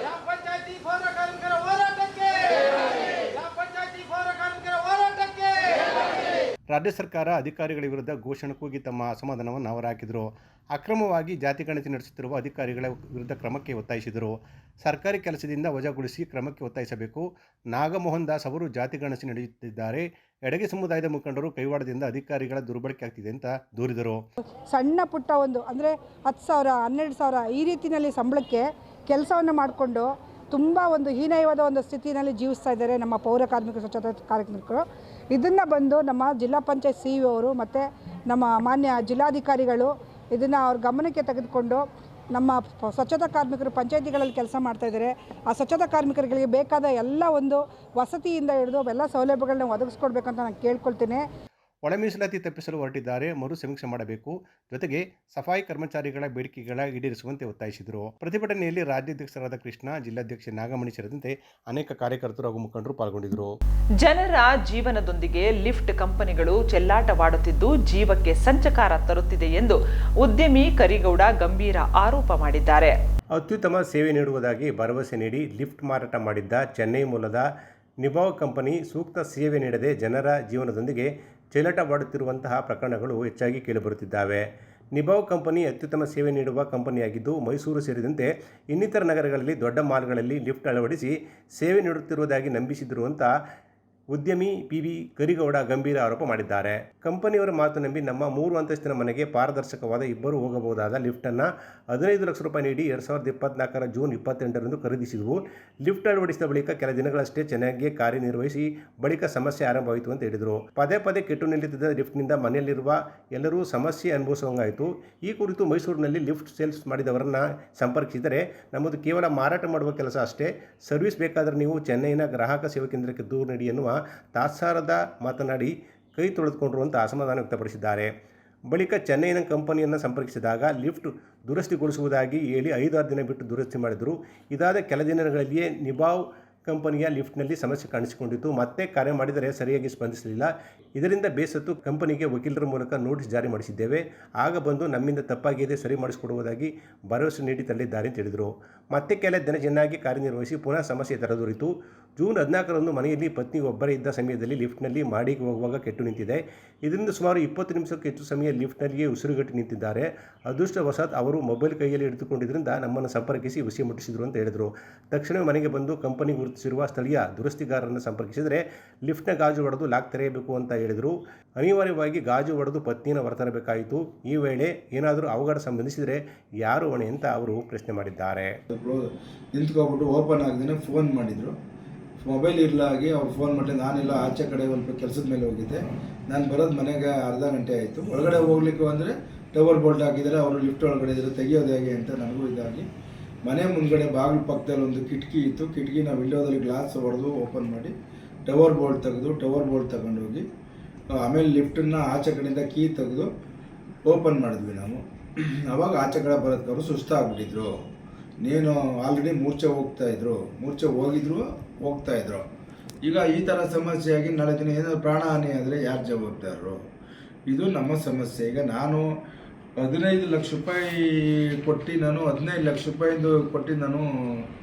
ಗ್ರಾಮ ಪಂಚಾಯತಿ ಪೌರ ಕಾರ್ಮಿಕರ ಹೋರಾಟಕ್ಕೆ ಗ್ರಾಮ ಪಂಚಾಯತಿ ಪೌರ ಕಾರ್ಮಿಕರ ಹೋರಾಟಕ್ಕೆ ರಾಜ್ಯ ಸರ್ಕಾರ ಅಧಿಕಾರಿಗಳ ವಿರುದ್ಧ ಘೋಷಣೆ ಕೂಗಿ ತಮ್ಮ ಅಸಮಾಧಾನವನ್ನು ಹೊರಹಾಕಿದರು ಅಕ್ರಮವಾಗಿ ಜಾತಿ ಗಣತಿ ನಡೆಸುತ್ತಿರುವ ಅಧಿಕಾರಿಗಳ ವಿರುದ್ಧ ಕ್ರಮಕ್ಕೆ ಒತ್ತಾಯಿಸಿದರು. ಸರ್ಕಾರಿ ಕೆಲಸದಿಂದ ವಜಾಗೊಳಿಸಿ ಕ್ರಮಕ್ಕೆ ಒತ್ತಾಯಿಸಬೇಕು. ನಾಗಮೋಹನ್ ದಾಸ್ ಅವರು ಜಾತಿ ಗಣತಿ ನಡೆಯುತ್ತಿದ್ದಾರೆ. ಎಡಗೆ ಸಮುದಾಯದ ಮುಖಂಡರು ಕೈವಾಡದಿಂದ ಅಧಿಕಾರಿಗಳ ದುರ್ಬಳಕೆ ಆಗ್ತಿದೆ ಅಂತ ದೂರಿದರು. ಸಣ್ಣ ಪುಟ್ಟ ಒಂದು, ಅಂದರೆ ಹತ್ತು ಸಾವಿರ, ಹನ್ನೆರಡು ಸಾವಿರ ಈ ರೀತಿಯಲ್ಲಿ ಸಂಬಳಕ್ಕೆ ಕೆಲಸವನ್ನು ಮಾಡಿಕೊಂಡು ತುಂಬ ಒಂದು ಹೀನಯವಾದ ಒಂದು ಸ್ಥಿತಿನಲ್ಲಿ ಜೀವಿಸ್ತಾ ಇದ್ದಾರೆ ನಮ್ಮ ಪೌರ ಕಾರ್ಮಿಕ ಸ್ವಚ್ಛತಾ ಕಾರ್ಮಿಕರು ಇದನ್ನು ಬಂದು ನಮ್ಮ ಜಿಲ್ಲಾ ಪಂಚಾಯತ್ ಸಿ ಇ ಅವರು ಮತ್ತು ನಮ್ಮ ಮಾನ್ಯ ಜಿಲ್ಲಾಧಿಕಾರಿಗಳು ಇದನ್ನು ಅವ್ರ ಗಮನಕ್ಕೆ ತೆಗೆದುಕೊಂಡು ನಮ್ಮ ಸ್ವಚ್ಛತಾ ಕಾರ್ಮಿಕರು ಪಂಚಾಯತಿಗಳಲ್ಲಿ ಕೆಲಸ ಮಾಡ್ತಾಯಿದ್ದಾರೆ ಆ ಸ್ವಚ್ಛತಾ ಕಾರ್ಮಿಕರಿಗೆ ಬೇಕಾದ ಎಲ್ಲ ಒಂದು ವಸತಿಯಿಂದ ಹಿಡಿದು ಎಲ್ಲ ಸೌಲಭ್ಯಗಳನ್ನ ಒದಗಿಸ್ಕೊಡ್ಬೇಕಂತ ನಾನು ಕೇಳ್ಕೊಳ್ತೀನಿ. ಒಳ ಮೀಸಲಾತಿ ತಪ್ಪಿಸಲು ಹೊರಟಿದ್ದಾರೆ ಮರು ಸಮೀಕ್ಷೆ ಮಾಡಬೇಕು. ಜೊತೆಗೆ ಸಫಾಯಿ ಕರ್ಮಚಾರಿಗಳ ಬೇಡಿಕೆಗಳ ಈಡೇರಿಸುವಂತೆ ಒತ್ತಾಯಿಸಿದರು. ಪ್ರತಿಭಟನೆಯಲ್ಲಿ ರಾಜ್ಯಾಧ್ಯಕ್ಷರಾದ ಕೃಷ್ಣ ಜಿಲ್ಲಾಧ್ಯಕ್ಷ ನಾಗಮಣಿ ಸೇರಿದಂತೆ ಅನೇಕ ಕಾರ್ಯಕರ್ತರು ಹಾಗೂ ಮುಖಂಡರು ಪಾಲ್ಗೊಂಡಿದ್ದರು. ಜನರ ಜೀವನದೊಂದಿಗೆ ಲಿಫ್ಟ್ ಕಂಪನಿಗಳು ಚೆಲ್ಲಾಟವಾಡುತ್ತಿದ್ದು ಜೀವಕ್ಕೆ ಸಂಚಕಾರ ತರುತ್ತಿದೆ ಎಂದು ಉದ್ಯಮಿ ಕರಿಗೌಡ ಗಂಭೀರ ಆರೋಪ ಮಾಡಿದ್ದಾರೆ. ಅತ್ಯುತ್ತಮ ಸೇವೆ ನೀಡುವುದಾಗಿ ಭರವಸೆ ನೀಡಿ ಲಿಫ್ಟ್ ಮಾರಾಟ ಮಾಡಿದ್ದ ಚೆನ್ನೈ ಮೂಲದ ನಿಭಾವ್ ಕಂಪನಿ ಸೂಕ್ತ ಸೇವೆ ನೀಡದೆ ಜನರ ಜೀವನದೊಂದಿಗೆ ಚೆಲ್ಲಾಟವಾಡುತ್ತಿರುವಂತಹ ಪ್ರಕರಣಗಳು ಹೆಚ್ಚಾಗಿ ಕೇಳಿಬರುತ್ತಿದ್ದಾವೆ. ನಿಭಾವ್ ಕಂಪನಿ ಅತ್ಯುತ್ತಮ ಸೇವೆ ನೀಡುವ ಕಂಪನಿಯಾಗಿದ್ದು, ಮೈಸೂರು ಸೇರಿದಂತೆ ಇನ್ನಿತರ ನಗರಗಳಲ್ಲಿ ದೊಡ್ಡ ಮಾಲ್ಗಳಲ್ಲಿ ಲಿಫ್ಟ್ ಅಳವಡಿಸಿ ಸೇವೆ ನೀಡುತ್ತಿರುವುದಾಗಿ ನಂಬಿಸಿದ್ರು ಅಂತ ಉದ್ಯಮಿ ಪಿ ವಿ ಕರಿಗೌಡ ಗಂಭೀರ ಆರೋಪ ಮಾಡಿದ್ದಾರೆ. ಕಂಪನಿಯವರ ಮಾತು ನಂಬಿ ನಮ್ಮ ಮೂರು ಅಂತಸ್ತಿನ ಮನೆಗೆ ಪಾರದರ್ಶಕವಾದ ಇಬ್ಬರು ಹೋಗಬಹುದಾದ ಲಿಫ್ಟನ್ನು ಹದಿನೈದು ಲಕ್ಷ ರೂಪಾಯಿ ನೀಡಿ ಎರಡು ಸಾವಿರದ ಇಪ್ಪತ್ನಾಲ್ಕರ ಜೂನ್ ಇಪ್ಪತ್ತೆಂಟರಂದು ಖರೀದಿಸಿದವು. ಲಿಫ್ಟ್ ಅಳವಡಿಸಿದ ಬಳಿಕ ಕೆಲ ದಿನಗಳಷ್ಟೇ ಚೆನ್ನಾಗಿ ಕಾರ್ಯನಿರ್ವಹಿಸಿ ಬಳಿಕ ಸಮಸ್ಯೆ ಆರಂಭವಾಯಿತು ಅಂತ ಹೇಳಿದರು. ಪದೇ ಪದೇ ಕೆಟ್ಟು ನಿಲ್ಲುತ್ತಿದ್ದ ಲಿಫ್ಟ್ನಿಂದ ಮನೆಯಲ್ಲಿರುವ ಎಲ್ಲರೂ ಸಮಸ್ಯೆ ಅನುಭವಿಸುವಂಗಾಯಿತು ಈ ಕುರಿತು ಮೈಸೂರಿನಲ್ಲಿ ಲಿಫ್ಟ್ ಸೇಲ್ಸ್ ಮಾಡಿದವರನ್ನು ಸಂಪರ್ಕಿಸಿದರೆ ನಮ್ಮದು ಕೇವಲ ಮಾರಾಟ ಮಾಡುವ ಕೆಲಸ ಅಷ್ಟೇ. ಸರ್ವಿಸ್ ಬೇಕಾದರೆ ನೀವು ಚೆನ್ನೈನ ಗ್ರಾಹಕ ಸೇವಾ ಕೇಂದ್ರಕ್ಕೆ ದೂರು ನೀಡಿ ಎನ್ನುವ ತಾತ್ಸಾರದ ಮಾತನಾಡಿ ಕೈ ತೊಳೆದುಕೊಂಡ್ರು ಅಂತ ಅಸಮಾಧಾನ ವ್ಯಕ್ತಪಡಿಸಿದ್ದಾರೆ. ಬಳಿಕ ಚೆನ್ನೈನ ಕಂಪನಿಯನ್ನು ಸಂಪರ್ಕಿಸಿದಾಗ ಲಿಫ್ಟ್ ದುರಸ್ತಿಗೊಳಿಸುವುದಾಗಿ ಹೇಳಿ ಐದಾರು ದಿನ ಬಿಟ್ಟು ದುರಸ್ತಿ ಮಾಡಿದರು. ಇದಾದ ಕೆಲ ದಿನಗಳಲ್ಲಿಯೇ ನಿಭಾವ್ ಕಂಪನಿಯ ಲಿಫ್ಟ್ನಲ್ಲಿ ಸಮಸ್ಯೆ ಕಾಣಿಸಿಕೊಂಡಿತ್ತು. ಮತ್ತೆ ಕರೆ ಮಾಡಿದರೆ ಸರಿಯಾಗಿ ಸ್ಪಂದಿಸಲಿಲ್ಲ. ಇದರಿಂದ ಬೇಸತ್ತು ಕಂಪನಿಗೆ ವಕೀಲರ ಮೂಲಕ ನೋಟಿಸ್ ಜಾರಿ ಮಾಡಿಸಿದ್ದೇವೆ. ಆಗ ಬಂದು ನಮ್ಮಿಂದ ತಪ್ಪಾಗಿದೆ, ಸರಿ ಮಾಡಿಸಿಕೊಡುವುದಾಗಿ ಭರವಸೆ ನೀಡಿ ತಳ್ಳಿದ್ದಾರೆ ಅಂತ ಹೇಳಿದರು. ಮತ್ತೆ ಕೆಲ ದಿನ ಚೆನ್ನಾಗಿ ಕಾರ್ಯನಿರ್ವಹಿಸಿ ಪುನಃ ಸಮಸ್ಯೆ ತರದೊರಿತು. ಜೂನ್ ಹದಿನಾಲ್ಕರಂದು ಮನೆಯಲ್ಲಿ ಪತ್ನಿ ಒಬ್ಬರೇ ಇದ್ದ ಸಮಯದಲ್ಲಿ ಲಿಫ್ಟ್ನಲ್ಲಿ ಮಾಡಿಗೆ ಹೋಗುವಾಗ ಕೆಟ್ಟು ನಿಂತಿದೆ. ಇದರಿಂದ ಸುಮಾರು ಇಪ್ಪತ್ತು ನಿಮಿಷಕ್ಕೆ ಹೆಚ್ಚು ಸಮಯ ಲಿಫ್ಟ್ನಲ್ಲಿಯೇ ಉಸಿರುಗಟ್ಟಿ ನಿಂತಿದ್ದಾರೆ. ಅದೃಷ್ಟವಶಾತ್ ಅವರು ಮೊಬೈಲ್ ಕೈಯಲ್ಲಿ ಹಿಡಿದುಕೊಂಡಿದ್ದರಿಂದ ನಮ್ಮನ್ನು ಸಂಪರ್ಕಿಸಿ ವಿಷಯ ಮುಟ್ಟಿಸಿದರು ಅಂತ ಹೇಳಿದರು. ತಕ್ಷಣವೇ ಮನೆಗೆ ಬಂದು ಕಂಪನಿ ಗುರುತಿಸಿರುವ ಸ್ಥಳೀಯ ದುರಸ್ತಿಗಾರರನ್ನು ಸಂಪರ್ಕಿಸಿದರೆ ಲಿಫ್ಟ್ನ ಗಾಜು ಒಡೆದು ಲಾಕ್ ತೆರೆಯಬೇಕು ಅಂತ ಹೇಳಿದರು. ಅನಿವಾರ್ಯವಾಗಿ ಗಾಜು ಒಡೆದು ಪತ್ನಿಯನ್ನು ಹೊರತರಬೇಕಾಯಿತು. ಈ ವೇಳೆ ಏನಾದರೂ ಅವಘಡ ಸಂಬಂಧಿಸಿದರೆ ಯಾರು ಹೊಣೆ ಅಂತ ಅವರು ಪ್ರಶ್ನೆ ಮಾಡಿದ್ದಾರೆ. ನಿಂತ್ಕೊಬಿಟ್ಟು ಓಪನ್ ಆಗದೇ ಫೋನ್ ಮಾಡಿದರು. ಮೊಬೈಲ್ ಇರಲಾಗಿ ಅವ್ರು ಫೋನ್ ಮಾಡಿ ನಾನೆಲ್ಲ, ಆಚೆ ಕಡೆ ಒಂದು ಕೆಲಸದ ಮೇಲೆ ಹೋಗಿದ್ದೆ. ನಾನು ಬರೋದು ಮನೆಗೆ ಅರ್ಧ ಗಂಟೆ ಆಯಿತು. ಒಳಗಡೆ ಹೋಗ್ಲಿಕ್ಕೆ ಅಂದರೆ ಟವರ್ ಬೋಲ್ಟ್ ಹಾಕಿದರೆ ಅವರು ಲಿಫ್ಟ್ ಒಳಗಡೆ ಇದ್ದರೆ ತೆಗೆಯೋದು ಹೇಗೆ ಅಂತ ನನಗೂ ಇದಾಗಿ ಮನೆ ಮುಂದ್ಗಡೆ ಬಾಗಿಲು ಪಕ್ಕದಲ್ಲಿ ಒಂದು ಕಿಟಕಿ ಇತ್ತು. ಕಿಟಕಿನ ವಿಂಡೋದಲ್ಲಿ ಗ್ಲಾಸ್ ಹೊಡೆದು ಓಪನ್ ಮಾಡಿ, ಟವರ್ ಬೋರ್ಡ್ ತೆಗೆದು, ಟವರ್ ಬೋರ್ಡ್ ತಗೊಂಡೋಗಿ ಆಮೇಲೆ ಲಿಫ್ಟನ್ನು ಆಚೆ ಕಡೆಯಿಂದ ಕೀ ತೆಗೆದು ಓಪನ್ ಮಾಡಿದ್ವಿ ನಾವು. ಅವಾಗ ಆಚೆ ಕಡೆ ಬರೋದಕ್ಕವರು ಸುಸ್ತಾಗ್ಬಿಟ್ಟಿದ್ರು. ನೀನು ಆಲ್ರೆಡಿ ಮೂರ್ಛೆ ಹೋಗ್ತಾ ಇದ್ರು. ಮೂರ್ಛೆ ಹೋಗಿದ್ರು, ಹೋಗ್ತಾ ಇದ್ರು. ಈಗ ಈ ಥರ ಸಮಸ್ಯೆಯಾಗಿ ನಾಳೆ ದಿನ ಏನಾದ್ರು ಪ್ರಾಣಹಾನಿ ಆದರೆ ಯಾರು ಜವಾಬ್ದಾರರು? ಇದು ನಮ್ಮ ಸಮಸ್ಯೆ. ಈಗ ನಾನು ಹದಿನೈದು ಲಕ್ಷ ರೂಪಾಯಿ ಕೊಟ್ಟು ನಾನು, ಹದಿನೈದು ಲಕ್ಷ ರೂಪಾಯಿಂದು ಕೊಟ್ಟು ನಾನು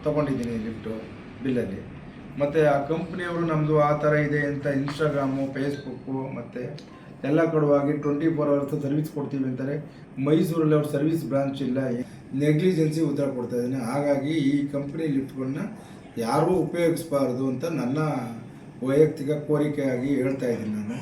ತೊಗೊಂಡಿದ್ದೀನಿ ಲಿಫ್ಟು ಬಿಲ್ಲಲ್ಲಿ. ಮತ್ತು ಆ ಕಂಪ್ನಿಯವರು ನಮ್ಮದು ಆ ಥರ ಇದೆ ಅಂತ ಇನ್ಸ್ಟಾಗ್ರಾಮು ಫೇಸ್ಬುಕ್ಕು ಮತ್ತು ಎಲ್ಲ ಕಡುವಾಗಿ ಟ್ವೆಂಟಿ ಫೋರ್ ಅವರ್ಸ್ ಸರ್ವಿಸ್ ಕೊಡ್ತೀವಿ ಅಂತಾರೆ. ಮೈಸೂರಲ್ಲಿ ಅವ್ರ ಸರ್ವಿಸ್ ಬ್ರಾಂಚ್ ಇಲ್ಲ. ನೆಗ್ಲಿಜೆನ್ಸಿ ಉತ್ತರ ಕೊಡ್ತಾ ಇದ್ದೀನಿ. ಹಾಗಾಗಿ ಈ ಕಂಪ್ನಿ ಲಿಫ್ಟ್ಗಳನ್ನ ಯಾರೂ ಉಪಯೋಗಿಸಬಾರ್ದು ಅಂತ ನನ್ನ ವೈಯಕ್ತಿಕ ಕೋರಿಕೆಯಾಗಿ ಹೇಳ್ತಾ ಇದ್ದೀನಿ ನಾನು.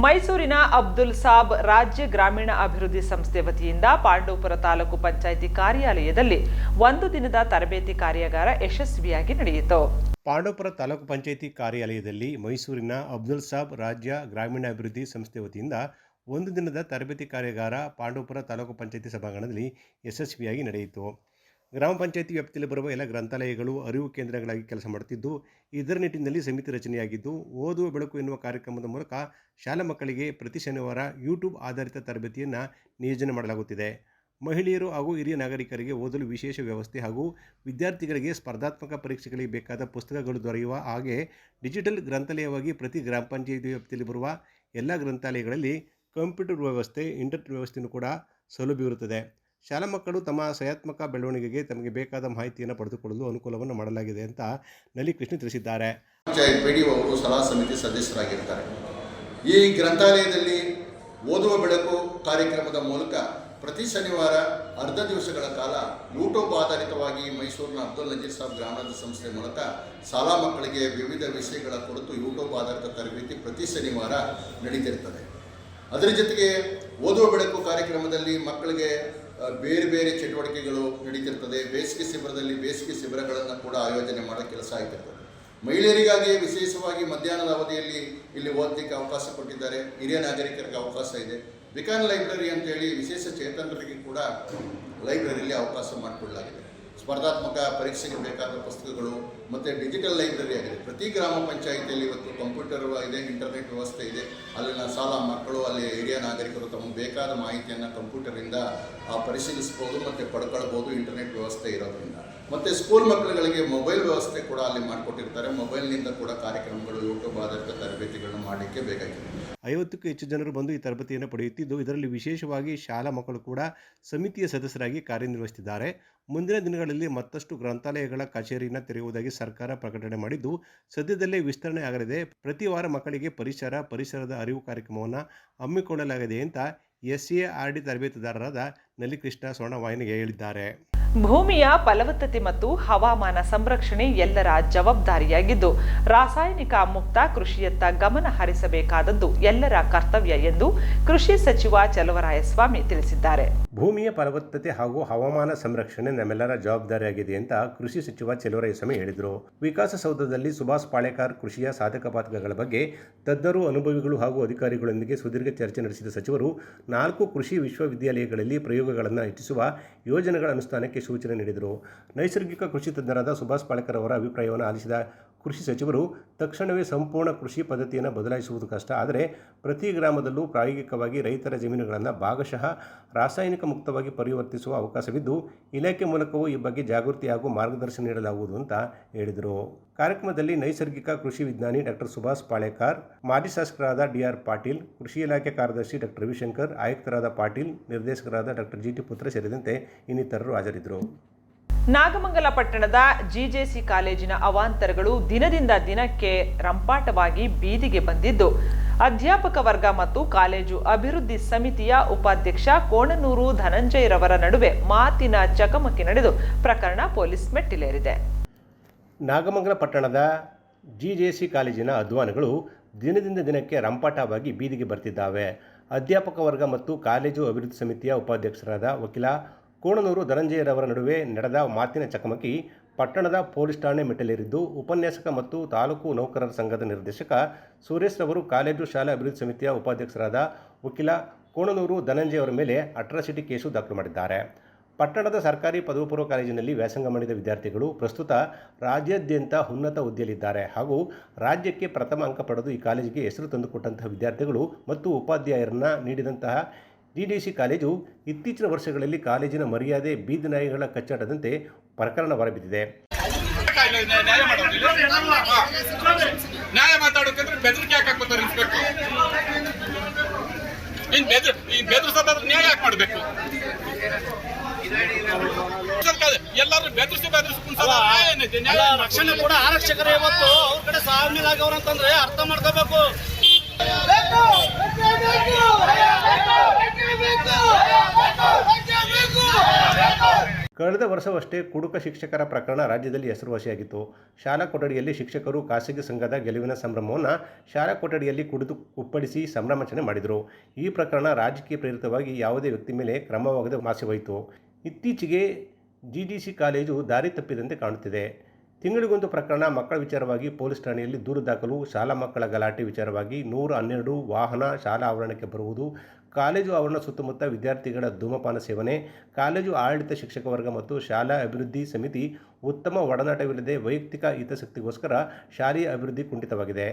ಮೈಸೂರಿನ ಅಬ್ದುಲ್ ಸಾಬ್ ರಾಜ್ಯ ಗ್ರಾಮೀಣ ಅಭಿವೃದ್ಧಿ ಸಂಸ್ಥೆ ವತಿಯಿಂದ ಪಾಂಡವಪುರ ತಾಲೂಕು ಪಂಚಾಯಿತಿ ಕಾರ್ಯಾಲಯದಲ್ಲಿ ಒಂದು ದಿನದ ತರಬೇತಿ ಕಾರ್ಯಾಗಾರ ಯಶಸ್ವಿಯಾಗಿ ನಡೆಯಿತು. ಪಾಂಡವಪುರ ತಾಲೂಕು ಪಂಚಾಯಿತಿ ಕಾರ್ಯಾಲಯದಲ್ಲಿ ಮೈಸೂರಿನ ಅಬ್ದುಲ್ ಸಾಬ್ ರಾಜ್ಯ ಗ್ರಾಮೀಣ ಅಭಿವೃದ್ಧಿ ಸಂಸ್ಥೆ ವತಿಯಿಂದ ಒಂದು ದಿನದ ತರಬೇತಿ ಕಾರ್ಯಾಗಾರ ಪಾಂಡವಪುರ ತಾಲೂಕು ಪಂಚಾಯಿತಿ ಸಭಾಂಗಣದಲ್ಲಿ ಯಶಸ್ವಿಯಾಗಿ ನಡೆಯಿತು. ಗ್ರಾಮ ಪಂಚಾಯಿತಿ ವ್ಯಾಪ್ತಿಯಲ್ಲಿ ಬರುವ ಎಲ್ಲ ಗ್ರಂಥಾಲಯಗಳು, ಅರಿವು ಕೇಂದ್ರಗಳಾಗಿ ಕೆಲಸ ಮಾಡುತ್ತಿದ್ದು, ಇದರ ನಿಟ್ಟಿನಲ್ಲಿ ಸಮಿತಿ ರಚನೆಯಾಗಿದ್ದು, ಓದುವ ಬೆಳಕು ಎನ್ನುವ ಕಾರ್ಯಕ್ರಮದ ಮೂಲಕ ಶಾಲಾ ಮಕ್ಕಳಿಗೆ ಪ್ರತಿ ಶನಿವಾರ ಯೂಟ್ಯೂಬ್ ಆಧಾರಿತ ತರಬೇತಿಯನ್ನು ನಿಯೋಜನೆ ಮಾಡಲಾಗುತ್ತಿದೆ. ಮಹಿಳೆಯರು ಹಾಗೂ ಹಿರಿಯ ನಾಗರಿಕರಿಗೆ ಓದಲು ವಿಶೇಷ ವ್ಯವಸ್ಥೆ ಹಾಗೂ ವಿದ್ಯಾರ್ಥಿಗಳಿಗೆ ಸ್ಪರ್ಧಾತ್ಮಕ ಪರೀಕ್ಷೆಗಳಿಗೆ ಬೇಕಾದ ಪುಸ್ತಕಗಳು ದೊರೆಯುವ ಹಾಗೆ ಡಿಜಿಟಲ್ ಗ್ರಂಥಾಲಯವಾಗಿ ಪ್ರತಿ ಗ್ರಾಮ ಪಂಚಾಯಿತಿ ವ್ಯಾಪ್ತಿಯಲ್ಲಿ ಬರುವ ಎಲ್ಲ ಗ್ರಂಥಾಲಯಗಳಲ್ಲಿ ಕಂಪ್ಯೂಟರ್ ವ್ಯವಸ್ಥೆ, ಇಂಟರ್ನೆಟ್ ವ್ಯವಸ್ಥೆಯೂ ಕೂಡ ಸೌಲಭ್ಯವಿರುತ್ತದೆ ಶಾಲಾ ಮಕ್ಕಳು ತಮ್ಮ ಸಹಾತ್ಮಕ ಬೆಳವಣಿಗೆಗೆ ತಮಗೆ ಬೇಕಾದ ಮಾಹಿತಿಯನ್ನು ಪಡೆದುಕೊಳ್ಳಲು ಅನುಕೂಲವನ್ನು ಮಾಡಲಾಗಿದೆ ಅಂತ ನಲಿ ಕೃಷ್ಣ ತಿಳಿಸಿದ್ದಾರೆ ಪಿ ಡಿ ಅವರು ಸಲಹಾ ಸಮಿತಿ ಸದಸ್ಯರಾಗಿರ್ತಾರೆ. ಈ ಗ್ರಂಥಾಲಯದಲ್ಲಿ ಓದುವ ಬೆಳಕು ಕಾರ್ಯಕ್ರಮದ ಮೂಲಕ ಪ್ರತಿ ಶನಿವಾರ ಅರ್ಧ ದಿವಸಗಳ ಕಾಲ ಯೂಟ್ಯೂಬ್ ಆಧಾರಿತವಾಗಿ ಮೈಸೂರಿನ ಅಬ್ದುಲ್ ನಜೀರ್ ಸಾಬ್ ಗ್ರಾಮದ ಸಂಸ್ಥೆ ಮೂಲಕ ಶಾಲಾ ಮಕ್ಕಳಿಗೆ ವಿವಿಧ ವಿಷಯಗಳ ಕುರಿತು ಯೂಟ್ಯೂಬ್ ಆಧಾರಿತ ತರಬೇತಿ ಪ್ರತಿ ಶನಿವಾರ ನಡೀತಿರ್ತದೆ. ಅದರ ಜೊತೆಗೆ ಓದುವ ಬೆಳಕು ಕಾರ್ಯಕ್ರಮದಲ್ಲಿ ಮಕ್ಕಳಿಗೆ ಬೇರೆ ಬೇರೆ ಚಟುವಟಿಕೆಗಳು ನಡೀತಿರ್ತದೆ. ಬೇಸಿಗೆ ಶಿಬಿರದಲ್ಲಿ ಬೇಸಿಗೆ ಶಿಬಿರಗಳನ್ನು ಕೂಡ ಆಯೋಜನೆ ಮಾಡೋ ಕೆಲಸ ಆಗ್ತಿರ್ತದೆ. ಮಹಿಳೆಯರಿಗಾಗಿ ವಿಶೇಷವಾಗಿ ಮಧ್ಯಾಹ್ನದ ಅವಧಿಯಲ್ಲಿ ಇಲ್ಲಿ ಓದಲಿಕ್ಕೆ ಅವಕಾಶ ಕೊಟ್ಟಿದ್ದಾರೆ. ಹಿರಿಯ ನಾಗರಿಕರಿಗೆ ಅವಕಾಶ ಇದೆ. ವಿಕಾನ್ ಲೈಬ್ರರಿ ಅಂತೇಳಿ ವಿಶೇಷ ಚೇತನರಿಗೆ ಕೂಡ ಲೈಬ್ರರಿಯಲ್ಲಿ ಅವಕಾಶ ಮಾಡಿಕೊಳ್ಳಲಾಗಿದೆ ಸ್ಪರ್ಧಾತ್ಮಕ ಪರೀಕ್ಷೆಗೆ ಬೇಕಾದ ಪುಸ್ತಕಗಳು ಮತ್ತು ಡಿಜಿಟಲ್ ಲೈಬ್ರರಿ ಆಗಿದೆ. ಪ್ರತಿ ಗ್ರಾಮ ಪಂಚಾಯಿತಿಯಲ್ಲಿ ಇವತ್ತು ಕಂಪ್ಯೂಟರ್ ಇದೆ ಇಂಟರ್ನೆಟ್ ವ್ಯವಸ್ಥೆ ಇದೆ. ಅಲ್ಲಿನ ಶಾಲಾ ಮಕ್ಕಳು ಅಲ್ಲಿ ಹಿರಿಯ ನಾಗರಿಕರು ತಮಗೆ ಬೇಕಾದ ಮಾಹಿತಿಯನ್ನು ಕಂಪ್ಯೂಟರಿಂದ ಪರಿಶೀಲಿಸ್ಬೋದು ಮತ್ತು ಪಡ್ಕೊಳ್ಬೋದು ಇಂಟರ್ನೆಟ್ ವ್ಯವಸ್ಥೆ ಇರೋದ್ರಿಂದ. ಮತ್ತು ಸ್ಕೂಲ್ ಮಕ್ಕಳುಗಳಿಗೆ ಮೊಬೈಲ್ ವ್ಯವಸ್ಥೆ ಕೂಡ ಅಲ್ಲಿ ಮಾಡಿಕೊಟ್ಟಿರ್ತಾರೆ. ಮೊಬೈಲ್ನಿಂದ ಕೂಡ ಕಾರ್ಯಕ್ರಮಗಳು ಯೂಟ್ಯೂಬ್ ಆಧಾರಿತ ತರಬೇತಿಗಳನ್ನು ಮಾಡಲಿಕ್ಕೆ ಬೇಕಾಗಿದೆ. ಐವತ್ತಕ್ಕೂ ಹೆಚ್ಚು ಜನರು ಬಂದು ಈ ತರಬೇತಿಯನ್ನು ಪಡೆಯುತ್ತಿದ್ದು, ಇದರಲ್ಲಿ ವಿಶೇಷವಾಗಿ ಶಾಲಾ ಮಕ್ಕಳು ಕೂಡ ಸಮಿತಿಯ ಸದಸ್ಯರಾಗಿ ಕಾರ್ಯನಿರ್ವಹಿಸುತ್ತಿದ್ದಾರೆ. ಮುಂದಿನ ದಿನಗಳಲ್ಲಿ ಮತ್ತಷ್ಟು ಗ್ರಂಥಾಲಯಗಳ ಕಚೇರಿಯನ್ನು ತೆರೆಯುವುದಾಗಿ ಸರ್ಕಾರ ಪ್ರಕಟಣೆ ಮಾಡಿದ್ದು, ಸದ್ಯದಲ್ಲೇ ವಿಸ್ತರಣೆ ಆಗಲಿದೆ. ಪ್ರತಿ ವಾರ ಮಕ್ಕಳಿಗೆ ಪರಿಸರ, ಪರಿಸರದ ಅರಿವು ಕಾರ್ಯಕ್ರಮವನ್ನು ಹಮ್ಮಿಕೊಳ್ಳಲಾಗಿದೆ ಅಂತ ಎಸ್ ಎ ಆರ್ ಡಿ ತರಬೇತುದಾರರಾದ ನಲಿಕೃಷ್ಣ ಸ್ವರ್ಣವಾಹಿನಿಗೆ ಹೇಳಿದ್ದಾರೆ. ಭೂಮಿಯ ಫಲವತ್ತತೆ ಮತ್ತು ಹವಾಮಾನ ಸಂರಕ್ಷಣೆ ಎಲ್ಲರ ಜವಾಬ್ದಾರಿಯಾಗಿದ್ದು, ರಾಸಾಯನಿಕ ಮುಕ್ತ ಕೃಷಿಯತ್ತ ಗಮನ ಹರಿಸಬೇಕಾದದ್ದು ಎಲ್ಲರ ಕರ್ತವ್ಯ ಎಂದು ಕೃಷಿ ಸಚಿವ ಚಲವರಾಯಸ್ವಾಮಿ ತಿಳಿಸಿದ್ದಾರೆ. ಭೂಮಿಯ ಫಲವತ್ತತೆ ಹಾಗೂ ಹವಾಮಾನ ಸಂರಕ್ಷಣೆ ನಮ್ಮೆಲ್ಲರ ಜವಾಬ್ದಾರಿಯಾಗಿದೆ ಅಂತ ಕೃಷಿ ಸಚಿವ ಚೆಲುವರಾಯಸ್ವಾಮಿ ಹೇಳಿದರು. ವಿಕಾಸಸೌಧದಲ್ಲಿ ಸುಭಾಷ್ ಪಾಳೇಕರ್ ಕೃಷಿಯ ಸಾಧಕ ಬಾಧಕಗಳ ಬಗ್ಗೆ ತಜ್ಞರು, ಅನುಭವಿಗಳು ಹಾಗೂ ಅಧಿಕಾರಿಗಳೊಂದಿಗೆ ಸುದೀರ್ಘ ಚರ್ಚೆ ನಡೆಸಿದ ಸಚಿವರು, ನಾಲ್ಕು ಕೃಷಿ ವಿಶ್ವವಿದ್ಯಾಲಯಗಳಲ್ಲಿ ಪ್ರಯೋಗಗಳನ್ನು ಹೆಚ್ಚಿಸುವ ಯೋಜನೆಗಳ ಅನುಷ್ಠಾನಕ್ಕೆ ಸೂಚನೆ ನೀಡಿದರು. ನೈಸರ್ಗಿಕ ಕೃಷಿ ತಜ್ಞರಾದ ಸುಭಾಷ್ ಪಾಳೇಕರ್ ಅವರ ಅಭಿಪ್ರಾಯವನ್ನು ಆಲಿಸಿದ ಕೃಷಿ ಸಚಿವರು ತಕ್ಷಣವೇ ಸಂಪೂರ್ಣ ಕೃಷಿ ಪದ್ಧತಿಯನ್ನು ಬದಲಾಯಿಸುವುದು ಕಷ್ಟ. ಆದರೆ ಪ್ರತಿ ಗ್ರಾಮದಲ್ಲೂ ಪ್ರಾಯೋಗಿಕವಾಗಿ ರೈತರ ಜಮೀನುಗಳನ್ನು ಭಾಗಶಃ ರಾಸಾಯನಿಕ ಮುಕ್ತವಾಗಿ ಪರಿವರ್ತಿಸುವ ಅವಕಾಶವಿದ್ದು, ಇಲಾಖೆ ಮೂಲಕವೂ ಈ ಬಗ್ಗೆ ಜಾಗೃತಿ ಹಾಗೂ ಮಾರ್ಗದರ್ಶನ ನೀಡಲಾಗುವುದು ಅಂತ ಹೇಳಿದರು. ಕಾರ್ಯಕ್ರಮದಲ್ಲಿ ನೈಸರ್ಗಿಕ ಕೃಷಿ ವಿಜ್ಞಾನಿ ಡಾಕ್ಟರ್ ಸುಭಾಷ್ ಪಾಳೇಕಾರ್, ಮಾಜಿ ಶಾಸಕರಾದ ಡಿಆರ್ ಪಾಟೀಲ್, ಕೃಷಿ ಇಲಾಖೆ ಕಾರ್ಯದರ್ಶಿ ಡಾಕ್ಟರ್ ರವಿಶಂಕರ್, ಆಯುಕ್ತರಾದ ಪಾಟೀಲ್, ನಿರ್ದೇಶಕರಾದ ಡಾಕ್ಟರ್ ಜಿ ಟಿ ಪುತ್ರ ಸೇರಿದಂತೆ ಇನ್ನಿತರರು ಹಾಜರಿದ್ದರು. ನಾಗಮಂಗಲ ಪಟ್ಟಣದ ಜಿಜೆಸಿ ಕಾಲೇಜಿನ ಅವಾಂತರಗಳು ದಿನದಿಂದ ದಿನಕ್ಕೆ ರಂಪಾಟವಾಗಿ ಬೀದಿಗೆ ಬಂದಿದ್ದು. ಅಧ್ಯಾಪಕ ವರ್ಗ ಮತ್ತು ಕಾಲೇಜು ಅಭಿವೃದ್ಧಿ ಸಮಿತಿಯ ಉಪಾಧ್ಯಕ್ಷ ಕೋಣನೂರು ಧನಂಜಯರವರ ನಡುವೆ ಮಾತಿನ ಚಕಮಕಿ ನಡೆದು ಪ್ರಕರಣ ಪೊಲೀಸ್ ಮೆಟ್ಟಿಲೇರಿದೆ. ನಾಗಮಂಗಲ ಪಟ್ಟಣದ ಜಿಜೆಸಿ ಕಾಲೇಜಿನ ಅಧ್ವಾನಗಳು ದಿನದಿಂದ ದಿನಕ್ಕೆ ರಂಪಾಟವಾಗಿ ಬೀದಿಗೆ ಬರ್ತಿದ್ದಾವೆ. ಅಧ್ಯಾಪಕ ವರ್ಗ ಮತ್ತು ಕಾಲೇಜು ಅಭಿವೃದ್ಧಿ ಸಮಿತಿಯ ಉಪಾಧ್ಯಕ್ಷರಾದ ವಕೀಲ ಕೋಣನೂರು ಧನಂಜಯರವರ ನಡುವೆ ನಡೆದ ಮಾತಿನ ಚಕಮಕಿ ಪಟ್ಟಣದ ಪೊಲೀಸ್ ಠಾಣೆ ಮೆಟ್ಟಲೇರಿದ್ದು, ಉಪನ್ಯಾಸಕ ಮತ್ತು ತಾಲೂಕು ನೌಕರರ ಸಂಘದ ನಿರ್ದೇಶಕ ಸುರೇಶ್ ರವರು ಕಾಲೇಜು ಶಾಲಾ ಅಭಿವೃದ್ಧಿ ಸಮಿತಿಯ ಉಪಾಧ್ಯಕ್ಷರಾದ ವಕೀಲ ಕೋಣನೂರು ಧನಂಜಯ ಅವರ ಮೇಲೆ ಅಟ್ರಾಸಿಟಿ ಕೇಸು ದಾಖಲು ಮಾಡಿದ್ದಾರೆ. ಪಟ್ಟಣದ ಸರ್ಕಾರಿ ಪದವಿ ಪೂರ್ವ ಕಾಲೇಜಿನಲ್ಲಿ ವ್ಯಾಸಂಗ ಮಾಡಿದ ವಿದ್ಯಾರ್ಥಿಗಳು ಪ್ರಸ್ತುತ ರಾಜ್ಯಾದ್ಯಂತ ಉನ್ನತ ಹುದ್ದೆಯಲ್ಲಿದ್ದಾರೆ ಹಾಗೂ ರಾಜ್ಯಕ್ಕೆ ಪ್ರಥಮ ಅಂಕ ಪಡೆದು ಈ ಕಾಲೇಜಿಗೆ ಹೆಸರು ತಂದುಕೊಟ್ಟಂತಹ ವಿದ್ಯಾರ್ಥಿಗಳು ಮತ್ತು ಉಪಾಧ್ಯಾಯರನ್ನ ನೀಡಿದಂತಹ ಡಿಡಿಸಿ ಕಾಲೇಜು ಇತ್ತೀಚಿನ ವರ್ಷಗಳಲ್ಲಿ ಕಾಲೇಜಿನ ಮರ್ಯಾದೆ ಬೀದಿ ನಾಯಿಗಳ ಕಚ್ಚಾಟದಂತೆ ಪ್ರಕರಣ ಹೊರಬಿದ್ದಿದೆ. ನ್ಯಾಯ ಮಾತಾಡೋಕಂದ್ರೆ ಬೆದರಿಕೆ ಯಾಕೆ ಹಾಕ್ಬೋತಾರೆ ಇನ್ಸ್ಪೆಕ್ಟರ್ ಇನ್ ಬೆದ್ರ ಈ ಬೆದರ್ಸೋದಾದ್ರೆ ನ್ಯಾಯ ಯಾಕೆ ಮಾಡಬೇಕು? ಎಲ್ಲಾರು ಬೆದರಿಸಿ ಬೆದರಿಸಿ? ರಕ್ಷಣೆ ಕೂಡ ಆರಕ್ಷಕರೇ ಇವತ್ತು. ಅವ್ರ ಕಡೆ ಸಾವಿರಾಗವ್ರಂತಂದ್ರೆ ಅರ್ಥ ಮಾಡ್ಕೋಬೇಕು. ಕಳೆದ ವರ್ಷವಷ್ಟೇ ಕುಡುಕ ಶಿಕ್ಷಕರ ಪ್ರಕರಣ ರಾಜ್ಯದಲ್ಲಿ ಹೆಸರುವಾಸಿಯಾಗಿತ್ತು. ಶಾಲಾ ಕೊಠಡಿಯಲ್ಲಿ ಶಿಕ್ಷಕರು ಖಾಸಗಿ ಸಂಘದ ಗೆಲುವಿನ ಸಂಭ್ರಮವನ್ನು ಶಾಲಾ ಕೊಠಡಿಯಲ್ಲಿ ಕುಡಿದು ಕುಪ್ಪಳಿಸಿ ಸಂಭ್ರಮಾಚರಣೆ ಮಾಡಿದರು. ಈ ಪ್ರಕರಣ ರಾಜಕೀಯ ಪ್ರೇರಿತವಾಗಿ ಯಾವುದೇ ವ್ಯಕ್ತಿ ಮೇಲೆ ಕ್ರಮವಾಗದೆ ಮಾಸಿವಾಯಿತು ಇತ್ತೀಚೆಗೆ ಜಿ ಡಿ ಕಾಲೇಜು ದಾರಿ ತಪ್ಪಿದಂತೆ ಕಾಣುತ್ತಿದೆ. ತಿಂಗಳಿಗೊಂದು ಪ್ರಕರಣ ಮಕ್ಕಳ ವಿಚಾರವಾಗಿ ಪೊಲೀಸ್ ಠಾಣೆಯಲ್ಲಿ ದೂರು ದಾಖಲು, ಶಾಲಾ ಮಕ್ಕಳ ಗಲಾಟೆ ವಿಚಾರವಾಗಿ ನೂರ ಹನ್ನೆರಡು ವಾಹನ ಶಾಲಾ ಆವರಣಕ್ಕೆ ಬರುವುದು ಕಾಲೇಜು ಆವರಣ ಸುತ್ತಮುತ್ತ ವಿದ್ಯಾರ್ಥಿಗಳ ಧೂಮಪಾನ ಸೇವನೆ, ಕಾಲೇಜು ಆಡಳಿತ ಶಿಕ್ಷಕ ವರ್ಗ ಮತ್ತು ಶಾಲಾ ಅಭಿವೃದ್ಧಿ ಸಮಿತಿ ಉತ್ತಮ ಒಡನಾಟವಿಲ್ಲದೆ ವೈಯಕ್ತಿಕ ಹಿತಾಸಕ್ತಿಗೋಸ್ಕರ ಶಾಲೆಯ ಅಭಿವೃದ್ಧಿ ಕುಂಠಿತವಾಗಿದೆ.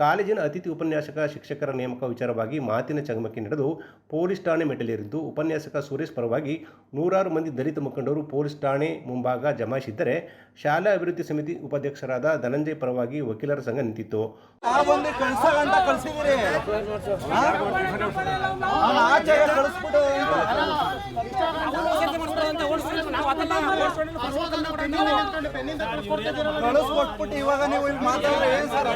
ಕಾಲೇಜಿನ ಅತಿಥಿ ಉಪನ್ಯಾಸಕ ಶಿಕ್ಷಕರ ನೇಮಕ ವಿಚಾರವಾಗಿ ಮಾತಿನ ಚಕಮಕಿ ನಡೆದು ಪೊಲೀಸ್ ಠಾಣೆ ಮೆಟ್ಟಲೇರಿದ್ದು ಉಪನ್ಯಾಸಕ ಸುರೇಶ್ ಪರವಾಗಿ ನೂರಾರು ಮಂದಿ ದಲಿತ ಮುಖಂಡರು ಪೊಲೀಸ್ ಠಾಣೆ ಮುಂಭಾಗ ಜಮಾಯಿಸಿದ್ದರೆ ಶಾಲಾ ಅಭಿವೃದ್ಧಿ ಸಮಿತಿ ಉಪಾಧ್ಯಕ್ಷರಾದ ಧನಂಜಯ ಪರವಾಗಿ ವಕೀಲರ ಸಂಘ ನಿಂತಿತ್ತು ಬಂದು ಕಳ್ಸಗಂಟ ಕಳ್ಸಿದಿರಿ ಆಚೆ ಕಳಿಸ್ಬಿಟ್ಟು ಕಳಿಸ್ಕೊಟ್ಬಿಟ್ಟು ಇವಾಗ ನೀವು ಇಲ್ಲಿ ಮಾತಾಡಿದ್ರೆ ಏನ್ ಸರ್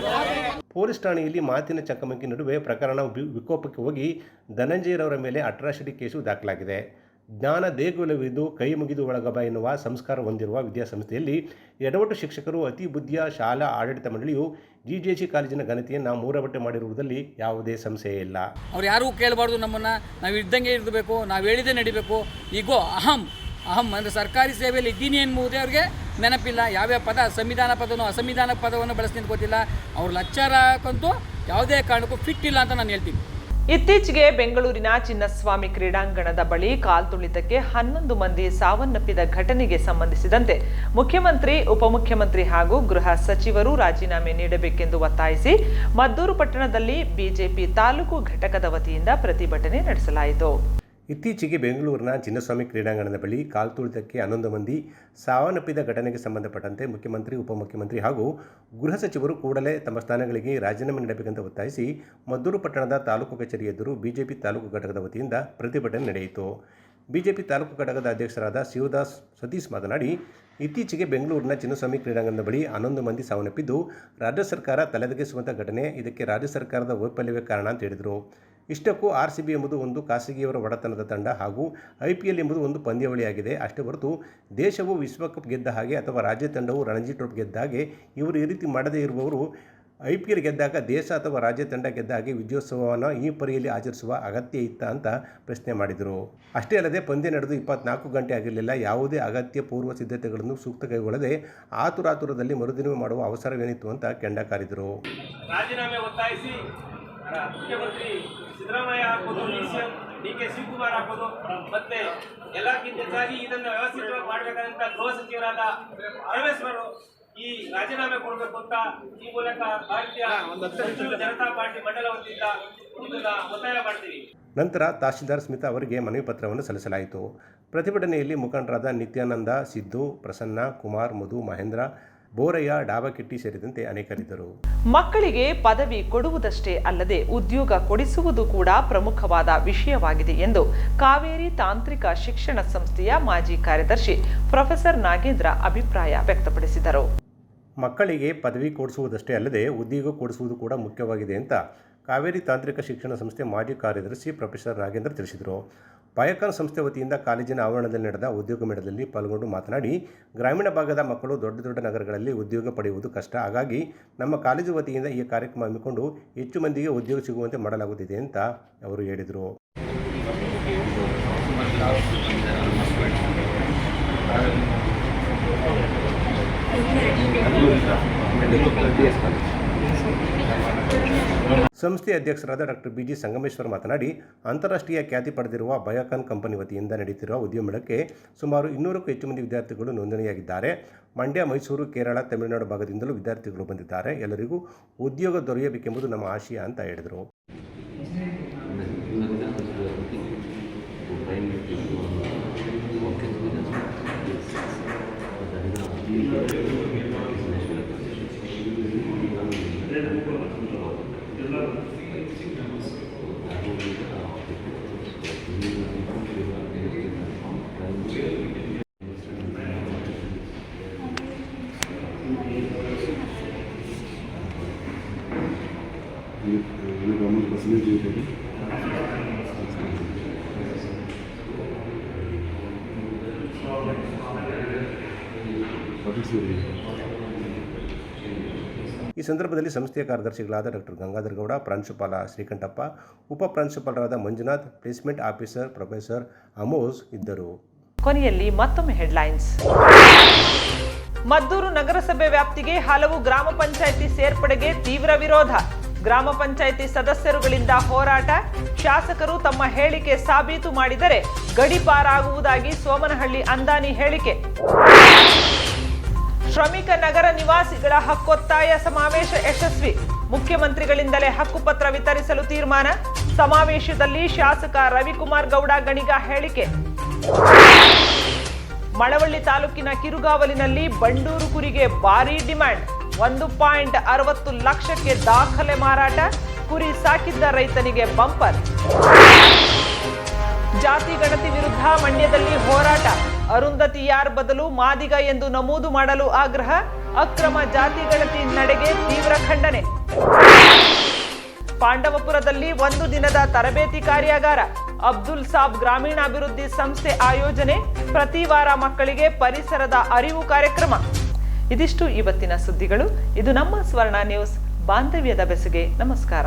ಪೊಲೀಸ್ ಠಾಣೆಯಲ್ಲಿ ಮಾತಿನ ಚಕಮಕಿ ನಡುವೆ ಪ್ರಕರಣ ವಿಕೋಪಕ್ಕೆ ಹೋಗಿ ಧನಂಜಯರವರ ಮೇಲೆ ಅಟ್ರಾಸಿಟಿ ಕೇಸು ದಾಖಲಾಗಿದೆ. ಜ್ಞಾನ ದೇಗುಲವಿದ್ದು ಕೈ ಮುಗಿದು ಒಳಗಬ ಎನ್ನುವ ಸಂಸ್ಕಾರ ಹೊಂದಿರುವ ವಿದ್ಯಾಸಂಸ್ಥೆಯಲ್ಲಿ ಎಡವಟ್ಟು ಶಿಕ್ಷಕರು ಅತಿ ಬುದ್ಧಿಯ ಶಾಲಾ ಆಡಳಿತ ಮಂಡಳಿಯು ಜಿಜೆಸಿ ಕಾಲೇಜಿನ ಘನತೆಯನ್ನು ಮೂರಬಟ್ಟೆ ಮಾಡಿರುವುದರಲ್ಲಿ ಯಾವುದೇ ಸಂಶಯ ಇಲ್ಲ. ಅವ್ರು ಯಾರೂ ಕೇಳಬಾರ್ದು ನಮ್ಮನ್ನು. ನಾವು ಇದ್ದಂಗೆ ಇರಬೇಕು ನಾವು ಹೇಳಿದೆ ನಡಿಬೇಕು. ಈಗೋ ಅಹಂ. ಅಹಂ ಅಂದರೆ ಸರ್ಕಾರಿ ಸೇವೆಯಲ್ಲಿ ಇದ್ದೀನಿ ಎನ್ನುವುದೇ ಅವ್ರಿಗೆ ನೆನಪಿಲ್ಲ. ಯಾವ್ಯಾವ ಪದ? ಸಂವಿಧಾನ ಪದವನ್ನು ಅಸಂವಿಧಾನ ಪದವನ್ನು ಬಳಸ್ತೀನಿ ಗೊತ್ತಿಲ್ಲ. ಅವ್ರ ಲಚ್ಚಾರಕ್ಕಂತೂ ಯಾವುದೇ ಕಾರಣಕ್ಕೂ ಫಿಟ್ ಇಲ್ಲ ಅಂತ ನಾನು ಹೇಳ್ತೀನಿ. ಇತ್ತೀಚೆಗೆ ಬೆಂಗಳೂರಿನ ಚಿನ್ನಸ್ವಾಮಿ ಕ್ರೀಡಾಂಗಣದ ಬಳಿ ಕಾಲ್ತುಳಿತಕ್ಕೆ ಹನ್ನೊಂದು ಮಂದಿ ಸಾವನ್ನಪ್ಪಿದ ಘಟನೆಗೆ ಸಂಬಂಧಿಸಿದಂತೆ ಮುಖ್ಯಮಂತ್ರಿ, ಉಪಮುಖ್ಯಮಂತ್ರಿ ಹಾಗೂ ಗೃಹ ಸಚಿವರು ರಾಜೀನಾಮೆ ನೀಡಬೇಕೆಂದು ಒತ್ತಾಯಿಸಿ ಮದ್ದೂರು ಪಟ್ಟಣದಲ್ಲಿ ಬಿಜೆಪಿ ತಾಲೂಕು ಘಟಕದ ವತಿಯಿಂದ ಪ್ರತಿಭಟನೆ ನಡೆಸಲಾಯಿತು. ಇತ್ತೀಚೆಗೆ ಬೆಂಗಳೂರಿನ ಚಿನ್ನಸ್ವಾಮಿ ಕ್ರೀಡಾಂಗಣದ ಬಳಿ ಕಾಲ್ತುಳಿತಕ್ಕೆ ಹನ್ನೊಂದು ಮಂದಿ ಸಾವನ್ನಪ್ಪಿದ ಘಟನೆಗೆ ಸಂಬಂಧಪಟ್ಟಂತೆ ಮುಖ್ಯಮಂತ್ರಿ, ಉಪಮುಖ್ಯಮಂತ್ರಿ ಹಾಗೂ ಗೃಹ ಸಚಿವರು ಕೂಡಲೇ ತಮ್ಮ ಸ್ಥಾನಗಳಿಗೆ ರಾಜೀನಾಮೆ ನೀಡಬೇಕೆಂದು ಒತ್ತಾಯಿಸಿ ಮದ್ದೂರು ಪಟ್ಟಣದ ತಾಲೂಕು ಕಚೇರಿ ಎದುರು ಬಿಜೆಪಿ ತಾಲೂಕು ಘಟಕದ ವತಿಯಿಂದ ಪ್ರತಿಭಟನೆ ನಡೆಯಿತು. ಬಿಜೆಪಿ ತಾಲೂಕು ಘಟಕದ ಅಧ್ಯಕ್ಷರಾದ ಶಿವದಾಸ್ ಸತೀಶ್ ಮಾತನಾಡಿ, ಇತ್ತೀಚೆಗೆ ಬೆಂಗಳೂರಿನ ಚಿನ್ನಸ್ವಾಮಿ ಕ್ರೀಡಾಂಗಣದ ಬಳಿ ಹನ್ನೊಂದು ಮಂದಿ ಸಾವನ್ನಪ್ಪಿದ್ದು ರಾಜ್ಯ ಸರ್ಕಾರ ತಲೆದಗಿಸುವಂಥ ಘಟನೆ, ಇದಕ್ಕೆ ರಾಜ್ಯ ಸರ್ಕಾರದ ವೈಫಲ್ಯವೇ ಕಾರಣ ಅಂತ ಹೇಳಿದರು. ಇಷ್ಟಕ್ಕೂ ಆರ್ ಸಿ ಬಿ ಎಂಬುದು ಒಂದು ಖಾಸಗಿಯವರ ಒಡೆತನದ ತಂಡ ಹಾಗೂ ಐ ಪಿ ಎಲ್ ಎಂಬುದು ಒಂದು ಪಂದ್ಯಾವಳಿಯಾಗಿದೆ. ಅಷ್ಟೇ ಹೊರತು ದೇಶವು ವಿಶ್ವಕಪ್ ಗೆದ್ದ ಹಾಗೆ ಅಥವಾ ರಾಜ್ಯ ತಂಡವು ರಣಜಿ ಟ್ರೋಫಿ ಗೆದ್ದ ಹಾಗೆ ಇವರು ಈ ರೀತಿ ಮಾಡದೇ ಇರುವವರು ಐ ಪಿ ಎಲ್ ಗೆದ್ದಾಗ ದೇಶ ಅಥವಾ ರಾಜ್ಯ ತಂಡ ಗೆದ್ದ ಹಾಗೆ ವಿಜಯೋತ್ಸವವನ್ನು ಈ ಪರಿಯಲ್ಲಿ ಆಚರಿಸುವ ಅಗತ್ಯ ಇತ್ತ ಅಂತ ಪ್ರಶ್ನೆ ಮಾಡಿದರು. ಅಷ್ಟೇ ಅಲ್ಲದೆ ಪಂದ್ಯ ನಡೆದು ಇಪ್ಪತ್ನಾಲ್ಕು ಗಂಟೆ ಆಗಿರಲಿಲ್ಲ. ಯಾವುದೇ ಅಗತ್ಯ ಪೂರ್ವ ಸಿದ್ಧತೆಗಳನ್ನು ಸೂಕ್ತ ಕೈಗೊಳ್ಳದೆ ಆತುರಾತುರದಲ್ಲಿ ಮರುದಿನವೇ ಮಾಡುವ ಅವಸರವೇನಿತ್ತು ಅಂತ ಕೆಂಡ ಕಾರಿದರು ರಾಜೀನಾಮೆ ಒತ್ತಾಯಿಸಿ, ಮುಖ್ಯಮಂತ್ರಿ ಸಿದ್ದರಾಮಯ್ಯ ಆಗ್ಬೋದು D C M D K Shivakumar ಆಗ್ಬೋದು ಮತ್ತೆ ಎಲ್ಲಕ್ಕಿಂತ ಹೆಚ್ಚಾಗಿ ಇದನ್ನು ವ್ಯವಸ್ಥಿತವಾಗಿ ಮಾಡಬೇಕಾದಂತ ಗೃಹ ಸಚಿವರಾದ ಪರಮೇಶ್ವರು ಈ ರಾಜೀನಾಮೆ ಕೊಡಬೇಕು ಅಂತ ಈ ಮೂಲಕ ಭಾರತೀಯ ಜನತಾ ಪಾರ್ಟಿ ಮಂಡಲ ವತಿಯಿಂದ ಇದನ್ನ ಒತ್ತಾಯ ಮಾಡ್ತೀವಿ. ನಂತರ ತಹಶೀಲ್ದಾರ್ ಸ್ಮಿತಾ ಅವರಿಗೆ ಮನವಿ ಪತ್ರವನ್ನು ಸಲ್ಲಿಸಲಾಯಿತು. ಪ್ರತಿಭಟನೆಯಲ್ಲಿ ಮುಖಂಡರಾದ ನಿತ್ಯಾನಂದ ಸಿದ್ದು ಪ್ರಸನ್ನ ಕುಮಾರ್ ಮಧು ಮಹೇಂದ್ರ ಬೋರಯ್ಯ ಡಾಬಕಿಟ್ಟಿ ಸೇರಿದಂತೆ ಅನೇಕರಿದ್ದರು. ಮಕ್ಕಳಿಗೆ ಪದವಿ ಕೊಡುವುದಷ್ಟೇ ಅಲ್ಲದೆ ಉದ್ಯೋಗ ಕೊಡಿಸುವುದು ಕೂಡ ಪ್ರಮುಖವಾದ ವಿಷಯವಾಗಿದೆ ಎಂದು ಕಾವೇರಿ ತಾಂತ್ರಿಕ ಶಿಕ್ಷಣ ಸಂಸ್ಥೆಯ ಮಾಜಿ ಕಾರ್ಯದರ್ಶಿ ಪ್ರೊಫೆಸರ್ ನಾಗೇಂದ್ರ ಅಭಿಪ್ರಾಯ ವ್ಯಕ್ತಪಡಿಸಿದರು. ಮಕ್ಕಳಿಗೆ ಪದವಿ ಕೊಡಿಸುವುದಷ್ಟೇ ಅಲ್ಲದೆ ಉದ್ಯೋಗ ಕೊಡಿಸುವುದು ಕೂಡ ಮುಖ್ಯವಾಗಿದೆ ಅಂತ ಕಾವೇರಿ ತಾಂತ್ರಿಕ ಶಿಕ್ಷಣ ಸಂಸ್ಥೆ ಮಾಜಿ ಕಾರ್ಯದರ್ಶಿ ಪ್ರೊಫೆಸರ್ ನಾಗೇಂದ್ರ ತಿಳಿಸಿದರು. ಪಾಯಕಾನ್ ಸಂಸ್ಥೆ ವತಿಯಿಂದ ಕಾಲೇಜಿನ ಆವರಣದಲ್ಲಿ ನಡೆದ ಉದ್ಯೋಗ ಮೇಳದಲ್ಲಿ ಪಾಲ್ಗೊಂಡು ಮಾತನಾಡಿ, ಗ್ರಾಮೀಣ ಭಾಗದ ಮಕ್ಕಳು ದೊಡ್ಡ ದೊಡ್ಡ ನಗರಗಳಲ್ಲಿ ಉದ್ಯೋಗ ಪಡೆಯುವುದು ಕಷ್ಟ. ಹಾಗಾಗಿ ನಮ್ಮ ಕಾಲೇಜು ವತಿಯಿಂದ ಈ ಕಾರ್ಯಕ್ರಮ ಹಮ್ಮಿಕೊಂಡು ಹೆಚ್ಚು ಮಂದಿಗೆ ಉದ್ಯೋಗ ಸಿಗುವಂತೆ ಮಾಡಲಾಗುತ್ತಿದೆ ಅಂತ ಅವರು ಹೇಳಿದರು. ಸಂಸ್ಥೆ ಅಧ್ಯಕ್ಷರಾದ ಡಾಕ್ಟರ್ ಬಿ ಜಿ ಸಂಗಮೇಶ್ವರ್ ಮಾತನಾಡಿ, ಅಂತಾರಾಷ್ಟ್ರೀಯ ಖ್ಯಾತಿ ಪಡೆದಿರುವ ಬಯೋಕಾನ್ ಕಂಪನಿ ವತಿಯಿಂದ ನಡೆಯುತ್ತಿರುವ ಉದ್ಯಮ ಮೇಳಕ್ಕೆ ಸುಮಾರು ಇನ್ನೂರಕ್ಕೂ ಹೆಚ್ಚು ಮಂದಿ ವಿದ್ಯಾರ್ಥಿಗಳು ನೋಂದಣಿಯಾಗಿದ್ದಾರೆ. ಮಂಡ್ಯ, ಮೈಸೂರು, ಕೇರಳ, ತಮಿಳುನಾಡು ಭಾಗದಿಂದಲೂ ವಿದ್ಯಾರ್ಥಿಗಳು ಬಂದಿದ್ದಾರೆ. ಎಲ್ಲರಿಗೂ ಉದ್ಯೋಗ ದೊರೆಯಬೇಕೆಂಬುದು ನಮ್ಮ ಆಶಯ ಅಂತ ಹೇಳಿದರು. ಈ ಸಂದರ್ಭದಲ್ಲಿ ಸಂಸ್ಥೆಯ ಕಾರ್ಯದರ್ಶಿಗಳಾದ ಡಾಕ್ಟರ್ ಗಂಗಾಧರ್ ಗೌಡ ಪ್ರಾಂಶುಪಾಲ ಶ್ರೀಕಂಠಪ್ಪ ಉಪ ಪ್ರಾಂಶುಪಾಲರಾದ Manjunath placement officer professor Amos ಇದ್ದರು. ಕೊನೆಯಲ್ಲಿ ಮತ್ತೊಮ್ಮೆ ಹೆಡ್ಲೈನ್ಸ್. ಮದ್ದೂರು ನಗರಸಭೆ ವ್ಯಾಪ್ತಿಗೆ ಹಲವು ಗ್ರಾಮ ಪಂಚಾಯಿತಿ ಸೇರ್ಪಡೆಗೆ ತೀವ್ರ ವಿರೋಧ. ಗ್ರಾಮ ಪಂಚಾಯಿತಿ ಸದಸ್ಯರುಗಳಿಂದ ಹೋರಾಟ. ಶಾಸಕರು ತಮ್ಮ ಹೇಳಿಕೆ ಸಾಬೀತು ಮಾಡಿದರೆ ಗಡಿಪಾರಾಗುವುದಾಗಿ ಸೋಮನಹಳ್ಳಿ ಅಂದಾನಿ ಹೇಳಿಕೆ. ಶ್ರಮಿಕ ನಗರ ನಿವಾಸಿಗಳ ಹಕ್ಕೊತ್ತಾಯ ಸಮಾವೇಶ ಯಶಸ್ವಿ. ಮುಖ್ಯಮಂತ್ರಿಗಳಿಂದಲೇ ಹಕ್ಕುಪತ್ರ ವಿತರಿಸಲು ತೀರ್ಮಾನ. ಸಮಾವೇಶದಲ್ಲಿ ಶಾಸಕ ರವಿಕುಮಾರ್ ಗೌಡ ಗಣಿಗ ಹೇಳಿಕೆ. ಮಳವಳ್ಳಿ ತಾಲೂಕಿನ ಕಿರುಗಾವಲಿನಲ್ಲಿ ಬಂಡೂರು ಕುರಿಗೆ ಭಾರೀ ಡಿಮ್ಯಾಂಡ್. ಒಂದು ಪಾಯಿಂಟ್ ಅರವತ್ತು ಲಕ್ಷಕ್ಕೆ ದಾಖಲೆ ಮಾರಾಟ, ಕುರಿ ಸಾಕಿದ್ದ ರೈತನಿಗೆ ಬಂಪರ್. ಜಾತಿ ಗಣತಿ ವಿರುದ್ಧ ಮಂಡ್ಯದಲ್ಲಿ ಹೋರಾಟ. ಅರುಂಧತಿ ಯಾರ್ ಬದಲು ಮಾದಿಗ ಎಂದು ನಮೂದು ಮಾಡಲು ಆಗ್ರಹ? ಅಕ್ರಮ ಜಾತಿ ಗಣತಿ ನಡೆಗೆ ತೀವ್ರ ಖಂಡನೆ. ಪಾಂಡವಪುರದಲ್ಲಿ ಒಂದು ದಿನದ ತರಬೇತಿ ಕಾರ್ಯಾಗಾರ. ಅಬ್ದುಲ್ ಸಾಬ್ ಗ್ರಾಮೀಣಾಭಿವೃದ್ಧಿ ಸಂಸ್ಥೆ ಆಯೋಜನೆ. ಪ್ರತಿ ವಾರ ಮಕ್ಕಳಿಗೆ ಪರಿಸರದ ಅರಿವು ಕಾರ್ಯಕ್ರಮ. ಇದಿಷ್ಟು ಇವತ್ತಿನ ಸುದ್ದಿಗಳು. ಇದು ನಮ್ಮ ಸ್ವರ್ಣ ನ್ಯೂಸ್. ಬಾಂಧವ್ಯದ ಬೆಸಗೆ ನಮಸ್ಕಾರ.